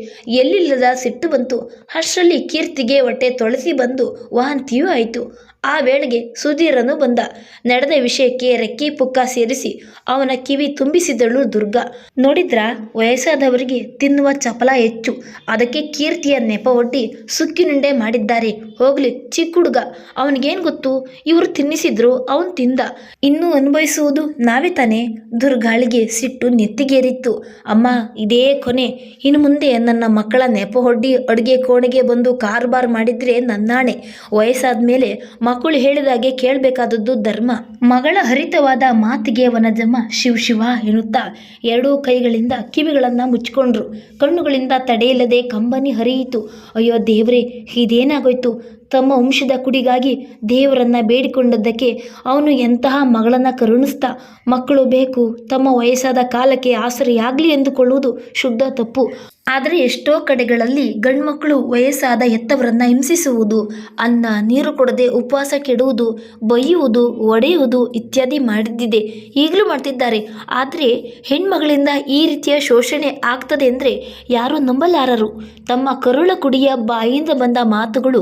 ಎಲ್ಲಿಲ್ಲದ ಸಿಟ್ಟು ಬಂತು. ಅಷ್ಟರಲ್ಲಿ ಕೀರ್ತಿಗೆ ಹೊಟ್ಟೆ ತೊಳಸಿ ಬಂದು ವಾಂತಿಯೂ ಆಯಿತು. ಆ ವೇಳೆಗೆ ಸುಧೀರನು ಬಂದ. ನಡೆದ ವಿಷಯಕ್ಕೆ ರೆಕ್ಕಿ ಪುಕ್ಕ ಸೇರಿಸಿ ಅವನ ಕಿವಿ ತುಂಬಿಸಿದಳು ದುರ್ಗಾ. ನೋಡಿದ್ರ, ವಯಸ್ಸಾದವರಿಗೆ ತಿನ್ನುವ ಚಪಲ ಹೆಚ್ಚು. ಅದಕ್ಕೆ ಕೀರ್ತಿಯ ನೆಪ ಒಡ್ಡಿ ಸುಕ್ಕಿನುಂಡೆ ಮಾಡಿದ್ದಾರೆ. ಹೋಗ್ಲಿ, ಚಿಕ್ಕ ಹುಡುಗ. ಅವನಿಗೇನು ಗೊತ್ತು? ಇವರು ತಿನ್ನಿಸಿದ್ರು, ಅವನು ತಿಂದ. ಇನ್ನೂ ಅನುಭವಿಸುವುದು ನಾವೇ ತಾನೇ? ದುರ್ಗಾಳಿಗೆ ಸಿಟ್ಟು ನೆತ್ತಿಗೇರಿತ್ತು. ಅಮ್ಮ, ಇದೇ ಕೊನೆ. ಇನ್ನು ಮುಂದೆ ನನ್ನ ಮಕ್ಕಳ ನೆಪ ಹೊಡ್ಡಿ ಅಡುಗೆ ಕೋಣೆಗೆ ಬಂದು ಕಾರ್ಬಾರ್ ಮಾಡಿದ್ರೆ ನನ್ನಾಣೆ. ವಯಸ್ಸಾದ ಮೇಲೆ ಮಕ್ಕಳು ಹೇಳಿದಾಗೆ ಕೇಳಬೇಕಾದದ್ದು ಧರ್ಮ. ಮಗಳ ಹರಿತವಾದ ಮಾತಿಗೆ ವನಜಮ್ಮ ಶಿವ ಶಿವ ಎನ್ನುತ್ತಾ ಎರಡೂ ಕೈಗಳಿಂದ ಕಿವಿಗಳನ್ನು ಮುಚ್ಚಿಕೊಂಡ್ರು. ಕಣ್ಣುಗಳಿಂದ ತಡೆಯಿಲ್ಲದೆ ಕಂಬನಿ ಹರಿಯಿತು. ಅಯ್ಯೋ ದೇವ್ರೆ, ಇದೇನಾಗೋಯ್ತು? ತಮ್ಮ ವಂಶದ ಕುಡಿಗಾಗಿ ದೇವರನ್ನ ಬೇಡಿಕೊಂಡದ್ದಕ್ಕೆ ಅವನು ಎಂತಹ ಮಗಳನ್ನು ಕರುಣಿಸ್ತಾ, ಮಕ್ಕಳು ಬೇಕು, ತಮ್ಮ ವಯಸ್ಸಾದ ಕಾಲಕ್ಕೆ ಆಸರೆಯಾಗಲಿ ಎಂದುಕೊಳ್ಳುವುದು ಶುದ್ಧ ತಪ್ಪು. ಆದರೆ ಎಷ್ಟೋ ಕಡೆಗಳಲ್ಲಿ ಗಂಡ್ಮಕ್ಕಳು ವಯಸ್ಸಾದ ಹೆತ್ತವರನ್ನ ಹಿಂಸಿಸುವುದು, ಅನ್ನ, ನೀರು ಕೊಡದೆ ಉಪವಾಸ ಕೆಡುವುದು, ಬೈಯುವುದು, ಒಡೆಯುವುದು ಇತ್ಯಾದಿ ಮಾಡಿದ್ದಿದೆ. ಈಗಲೂ ಮಾಡ್ತಿದ್ದಾರೆ. ಆದರೆ ಹೆಣ್ಮಗಳಿಂದ ಈ ರೀತಿಯ ಶೋಷಣೆ ಆಗ್ತದೆ ಅಂದರೆ ಯಾರೂ ನಂಬಲಾರರು. ತಮ್ಮ ಕರುಳ ಕುಡಿಯ ಬಾಯಿಂದ ಬಂದ ಮಾತುಗಳು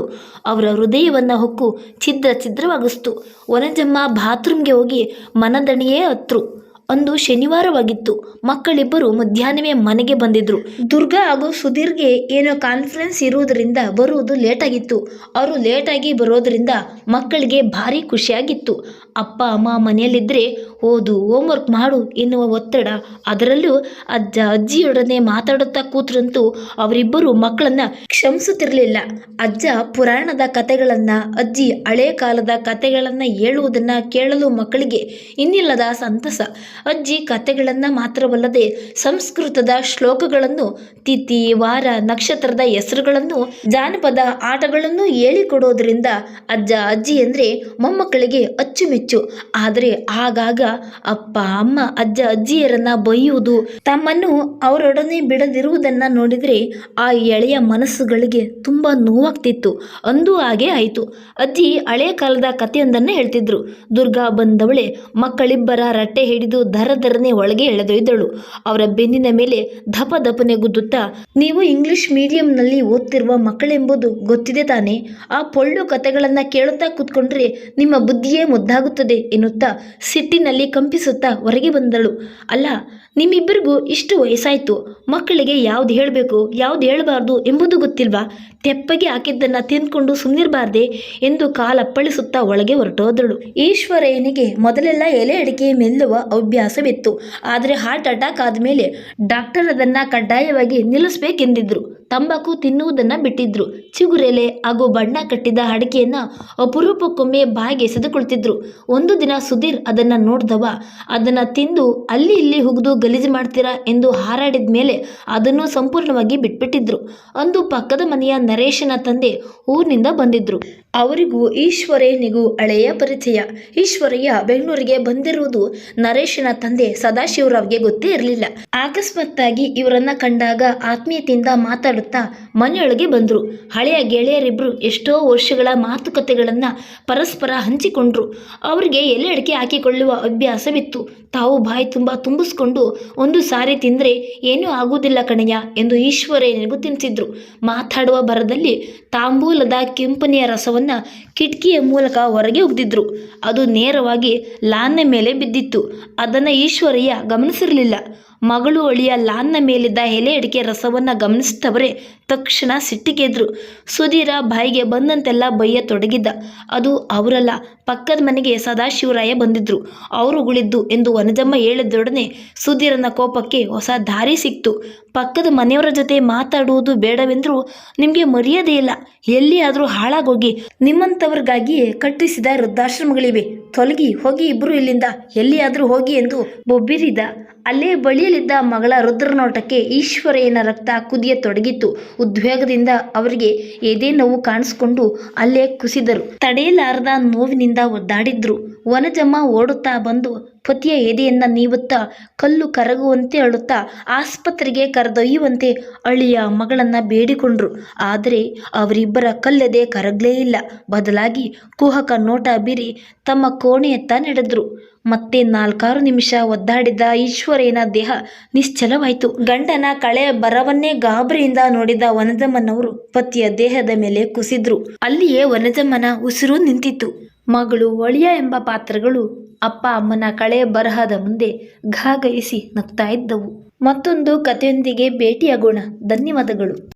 ಅವರ ಹೃದಯವನ್ನು ಹೊಕ್ಕು ಛಿದ್ರ ಛಿದ್ರವಾಗಿಸ್ತು. ವನಜಮ್ಮ ಬಾತ್ರೂಮ್ಗೆ ಹೋಗಿ ಮನದಣಿಯೇ ಹತ್ರು ಒಂದು ಶನಿವಾರವಾಗಿತ್ತು. ಮಕ್ಕಳಿಬ್ಬರು ಮಧ್ಯಾಹ್ನವೇ ಮನೆಗೆ ಬಂದಿದ್ರು. ದುರ್ಗಾ ಹಾಗೂ ಸುಧೀರ್ಗೆ ಏನೋ ಕಾನ್ಫರೆನ್ಸ್ ಇರುವುದರಿಂದ ಬರುವುದು ಲೇಟಾಗಿತ್ತು. ಅವರು ಲೇಟಾಗಿ ಬರೋದರಿಂದ ಮಕ್ಕಳಿಗೆ ಭಾರಿ ಖುಷಿಯಾಗಿತ್ತು. ಅಪ್ಪ, ಅಮ್ಮ ಮನೆಯಲ್ಲಿದ್ದರೆ ಓದು ಹೋಮ್ವರ್ಕ್ ಮಾಡು ಎನ್ನುವ ಒತ್ತಡ. ಅದರಲ್ಲೂ ಅಜ್ಜ, ಅಜ್ಜಿಯೊಡನೆ ಮಾತಾಡುತ್ತಾ ಕೂತ್ರಂತೂ ಅವರಿಬ್ಬರು ಮಕ್ಕಳನ್ನ ಕ್ಷಮಿಸುತ್ತಿರಲಿಲ್ಲ. ಅಜ್ಜ ಪುರಾಣದ ಕಥೆಗಳನ್ನು, ಅಜ್ಜಿ ಹಳೆ ಕಾಲದ ಕಥೆಗಳನ್ನು ಹೇಳುವುದನ್ನು ಕೇಳಲು ಮಕ್ಕಳಿಗೆ ಇನ್ನಿಲ್ಲದ ಸಂತಸ. ಅಜ್ಜಿ ಕತೆಗಳನ್ನು ಮಾತ್ರವಲ್ಲದೆ ಸಂಸ್ಕೃತದ ಶ್ಲೋಕಗಳನ್ನು, ತಿಥಿ, ವಾರ, ನಕ್ಷತ್ರದ ಹೆಸರುಗಳನ್ನು, ಜಾನಪದ ಆಟಗಳನ್ನು ಹೇಳಿಕೊಡೋದ್ರಿಂದ ಅಜ್ಜ, ಅಜ್ಜಿ ಅಂದರೆ ಮೊಮ್ಮಕ್ಕಳಿಗೆ ಅಚ್ಚುಮೆಚ್ಚು. ಆದರೆ ಆಗಾಗ ಅಪ್ಪ, ಅಮ್ಮ, ಅಜ್ಜ, ಅಜ್ಜಿಯರನ್ನ ಬೈಯುವುದು, ತಮ್ಮನ್ನು ಅವರೊಡನೆ ಬಿಡದಿರುವುದನ್ನು ನೋಡಿದರೆ ಆ ಎಳೆಯ ಮನಸ್ಸುಗಳಿಗೆ ತುಂಬ ನೋವಾಗ್ತಿತ್ತು. ಅಂದು ಹಾಗೆ ಆಯಿತು. ಅಜ್ಜಿ ಹಳೆಯ ಕಾಲದ ಕಥೆಯೊಂದನ್ನು ಹೇಳ್ತಿದ್ರು. ದುರ್ಗಾ ಬಂದವಳೆ ಮಕ್ಕಳಿಬ್ಬರ ರಟ್ಟೆ ಹಿಡಿದು ದರ ದರನೆ ಒಳಗೆ ಎಳೆದೊಯ್ದಳು. ಅವರ ಬೆನ್ನಿನ ಮೇಲೆ ಧಪ ದಪನೆ ಗುದ್ದುತ್ತಾ, ನೀವು ಇಂಗ್ಲಿಷ್ ಮೀಡಿಯಂನಲ್ಲಿ ಓದ್ತಿರುವ ಮಕ್ಕಳೆಂಬುದು ಗೊತ್ತಿದೆ ತಾನೇ? ಆ ಪೊಳ್ಳು ಕಥೆಗಳನ್ನು ಕೇಳುತ್ತಾ ಕೂತ್ಕೊಂಡ್ರೆ ನಿಮ್ಮ ಬುದ್ಧಿಯೇ ಮುದ್ದಾಗುತ್ತದೆ. ಎನ್ನುತ್ತಾ ಸಿಟ್ಟಿನಲ್ಲಿ ಕಂಪಿಸುತ್ತಾ ಹೊರಗೆ ಬಂದಳು. ಅಲ್ಲ, ನಿಮ್ಮಿಬ್ಬರಿಗೂ ಇಷ್ಟು ವಯಸ್ಸಾಯಿತು, ಮಕ್ಕಳಿಗೆ ಯಾವ್ದು ಹೇಳಬೇಕು, ಯಾವ್ದು ಹೇಳಬಾರ್ದು ಎಂಬುದು ಗೊತ್ತಿಲ್ವಾ? ತೆಪ್ಪಗೆ ಹಾಕಿದ್ದನ್ನ ತಿಂದ್ಕೊಂಡು ಸುಮ್ಮನಿರಬಾರ್ದೆ ಎಂದು ಕಾಲಪ್ಪಳಿಸುತ್ತಾ ಒಳಗೆ ಹೊರಟೋದಳು. ಈಶ್ವರಯ್ಯನಿಗೆ ಮೊದಲೆಲ್ಲ ಎಲೆ ಅಡಿಕೆ ಮೆಲ್ಲುವ ಅಭ್ಯಾಸವಿತ್ತು ಆದರೆ ಹಾರ್ಟ್ ಅಟ್ಯಾಕ್ ಆದಮೇಲೆ ಡಾಕ್ಟರ್ ಅದನ್ನು ಕಡ್ಡಾಯವಾಗಿ ನಿಲ್ಲಿಸಬೇಕೆಂದಿದ್ರು. ತಂಬಾಕು ತಿನ್ನುವುದನ್ನು ಬಿಟ್ಟಿದ್ರು. ಚಿಗುರೆಲೆ ಹಾಗೂ ಬಣ್ಣ ಕಟ್ಟಿದ ಅಡಿಕೆಯನ್ನು ಅಪರೂಪಕ್ಕೊಮ್ಮೆ ಬಾಯಿಗೆ ಎಸೆದುಕೊಳ್ತಿದ್ರು. ಒಂದು ದಿನ ಸುಧೀರ್ ಅದನ್ನು ನೋಡ್ದವ, ಅದನ್ನು ತಿಂದು ಅಲ್ಲಿ ಇಲ್ಲಿ ಹುಗಿದು ಗಲೀಜು ಮಾಡ್ತೀರಾ? ಎಂದು ಹಾರಾಡಿದ ಮೇಲೆ ಅದನ್ನು ಸಂಪೂರ್ಣವಾಗಿ ಬಿಟ್ಬಿಟ್ಟಿದ್ರು. ಅಂದು ಪಕ್ಕದ ಮನೆಯ ನರೇಶನ ತಂದೆ ಊರಿನಿಂದ ಬಂದಿದ್ರು. ಅವರಿಗೂ ಈಶ್ವರೇನಿಗೂ ಹಳೆಯ ಪರಿಚಯ. ಈಶ್ವರಯ್ಯ ಬೆಂಗಳೂರಿಗೆ ಬಂದಿರುವುದು ನರೇಶನ ತಂದೆ ಸದಾಶಿವರಾವ್ಗೆ ಗೊತ್ತೇ ಇರಲಿಲ್ಲ. ಅಕಸ್ಮಾತ್ತಾಗಿ ಇವರನ್ನ ಕಂಡಾಗ ಆತ್ಮೀಯತೆಯಿಂದ ಮಾತಾಡುತ್ತಾ ಮನೆಯೊಳಗೆ ಬಂದರು. ಹಳೆಯ ಗೆಳೆಯರಿಬ್ರು ಎಷ್ಟೋ ವರ್ಷಗಳ ಮಾತುಕತೆಗಳನ್ನು ಪರಸ್ಪರ ಹಂಚಿಕೊಂಡ್ರು. ಅವರಿಗೆ ಎಲೆ ಅಡಿಕೆ ಹಾಕಿಕೊಳ್ಳುವ ಅಭ್ಯಾಸವಿತ್ತು. ತಾವು ಬಾಯಿ ತುಂಬ ತುಂಬಿಸ್ಕೊಂಡು ಒಂದು ಸಾರಿ ತಿಂದರೆ ಏನೂ ಆಗುವುದಿಲ್ಲ ಕಣಯ್ಯ ಎಂದು ಈಶ್ವರಯ್ಯನಿಗೂ ತಿನ್ನಿಸಿದ್ರು ಮಾತಾಡುವ ಬರದಲ್ಲಿ ತಾಂಬೂಲದ ಕೆಂಪನೆಯ ರಸವನ್ನು ಕಿಟಕಿಯ ಮೂಲಕ ಹೊರಗೆ ಉಗ್ದಿದ್ರು ಅದು ನೇರವಾಗಿ ಲಾನ್ನ ಮೇಲೆ ಬಿದ್ದಿತ್ತು. ಅದನ್ನು ಈಶ್ವರಯ್ಯ ಗಮನಿಸಿರಲಿಲ್ಲ. ಮಗಳು ಅಳಿಯ ಲಾನ್ನ ಮೇಲಿದ್ದ ಎಲೆ ಅಡಿಕೆ ರಸವನ್ನು ಗಮನಿಸಿದವರೇ ತಕ್ಷಣ ಸಿಟ್ಟಿಗೆದ್ರು. ಸುಧೀರ ಬಾಯಿಗೆ ಬಂದಂತೆಲ್ಲ ಬೈಯತೊಡಗಿದ್ದ ಅದು ಅವರಲ್ಲ, ಪಕ್ಕದ ಮನೆಗೆ ಸದಾಶಿವರಾಯ ಬಂದಿದ್ರು. ಅವರುಗಳಿದ್ದು ಎಂದು ವನಜಮ್ಮ ಹೇಳಿದೊಡನೆ ಸುಧೀರನ ಕೋಪಕ್ಕೆ ಹೊಸ ದಾರಿ ಸಿಕ್ತು. ಪಕ್ಕದ ಮನೆಯವರ ಜೊತೆ ಮಾತಾಡುವುದು ಬೇಡವೆಂದರೂ ನಿಮಗೆ ಮರ್ಯಾದೆ ಇಲ್ಲ. ಎಲ್ಲಿಯಾದರೂ ಹಾಳಾಗೋಗಿ ನಿಮ್ಮಂಥವ್ರಿಗಾಗಿಯೇ ಕಟ್ಟಿಸಿದ ವೃದ್ಧಾಶ್ರಮಗಳಿವೆ. ತೊಲಗಿ ಹೋಗಿ ಇಬ್ಬರು ಇಲ್ಲಿಂದ. ಎಲ್ಲಿಯಾದರೂ ಹೋಗಿ ಎಂದು ಬೊಬ್ಬಿರಿದ. ಅಲ್ಲೇ ಬಳಿಯಲಿದ್ದ ಮಗಳ ರುದ್ರನೋಟಕ್ಕೆ ಈಶ್ವರಯ್ಯನ ರಕ್ತ ಕುದಿಯತೊಡಗಿತ್ತು ಉದ್ವೇಗದಿಂದ ಅವರಿಗೆ ಎದೆ ನೋವು ಕಾಣಿಸ್ಕೊಂಡು ಅಲ್ಲೇ ಕುಸಿದರು. ತಡೆಯಲಾರದ ನೋವಿನಿಂದ ಒದ್ದಾಡಿದ್ರು. ವನಜಮ್ಮ ಓಡುತ್ತಾ ಬಂದು, ಪತಿಯ ಎದೆಯನ್ನ ನೀವುತ್ತಾ ಕಲ್ಲು ಕರಗುವಂತೆ ಅಳುತ್ತಾ, ಆಸ್ಪತ್ರೆಗೆ ಕರೆದೊಯ್ಯುವಂತೆ ಅಳಿಯ ಮಗಳನ್ನ ಬೇಡಿಕೊಂಡ್ರು. ಆದರೆ ಅವರಿಬ್ಬರ ಕಲ್ಲೆದೆ ಕರಗಲೇ ಇಲ್ಲ. ಬದಲಾಗಿ ಕುಹಕ ನೋಟ ಬೀರಿ ತಮ್ಮ ಕೋಣೆಯತ್ತ ನಡೆದ್ರು. ಮತ್ತೆ ನಾಲ್ಕಾರು ನಿಮಿಷ ಒದ್ದಾಡಿದ ಈಶ್ವರೇನ ದೇಹ ನಿಶ್ಚಲವಾಯಿತು. ಗಂಡನ ಕಳೆ ಬರವನ್ನೇ ಗಾಬರಿಯಿಂದ ನೋಡಿದ ವನಜಮ್ಮನವರು ಪತಿಯ ದೇಹದ ಮೇಲೆ ಕುಸಿದ್ರು. ಅಲ್ಲಿಯೇ ವನಜಮ್ಮನ ಉಸಿರು ನಿಂತಿತ್ತು. ಮಗಳು ಒಳಿಯ ಎಂಬ ಪಾತ್ರಗಳು ಅಪ್ಪ ಅಮ್ಮನ ಕಳೆ ಬರಹದ ಮುಂದೆ ಘಾಗಯಿಸಿ ನಗ್ತಾ ಇದ್ದವು. ಮತ್ತೊಂದು ಕಥೆಯೊಂದಿಗೆ ಭೇಟಿಯಾಗೋಣ. ಧನ್ಯವಾದಗಳು.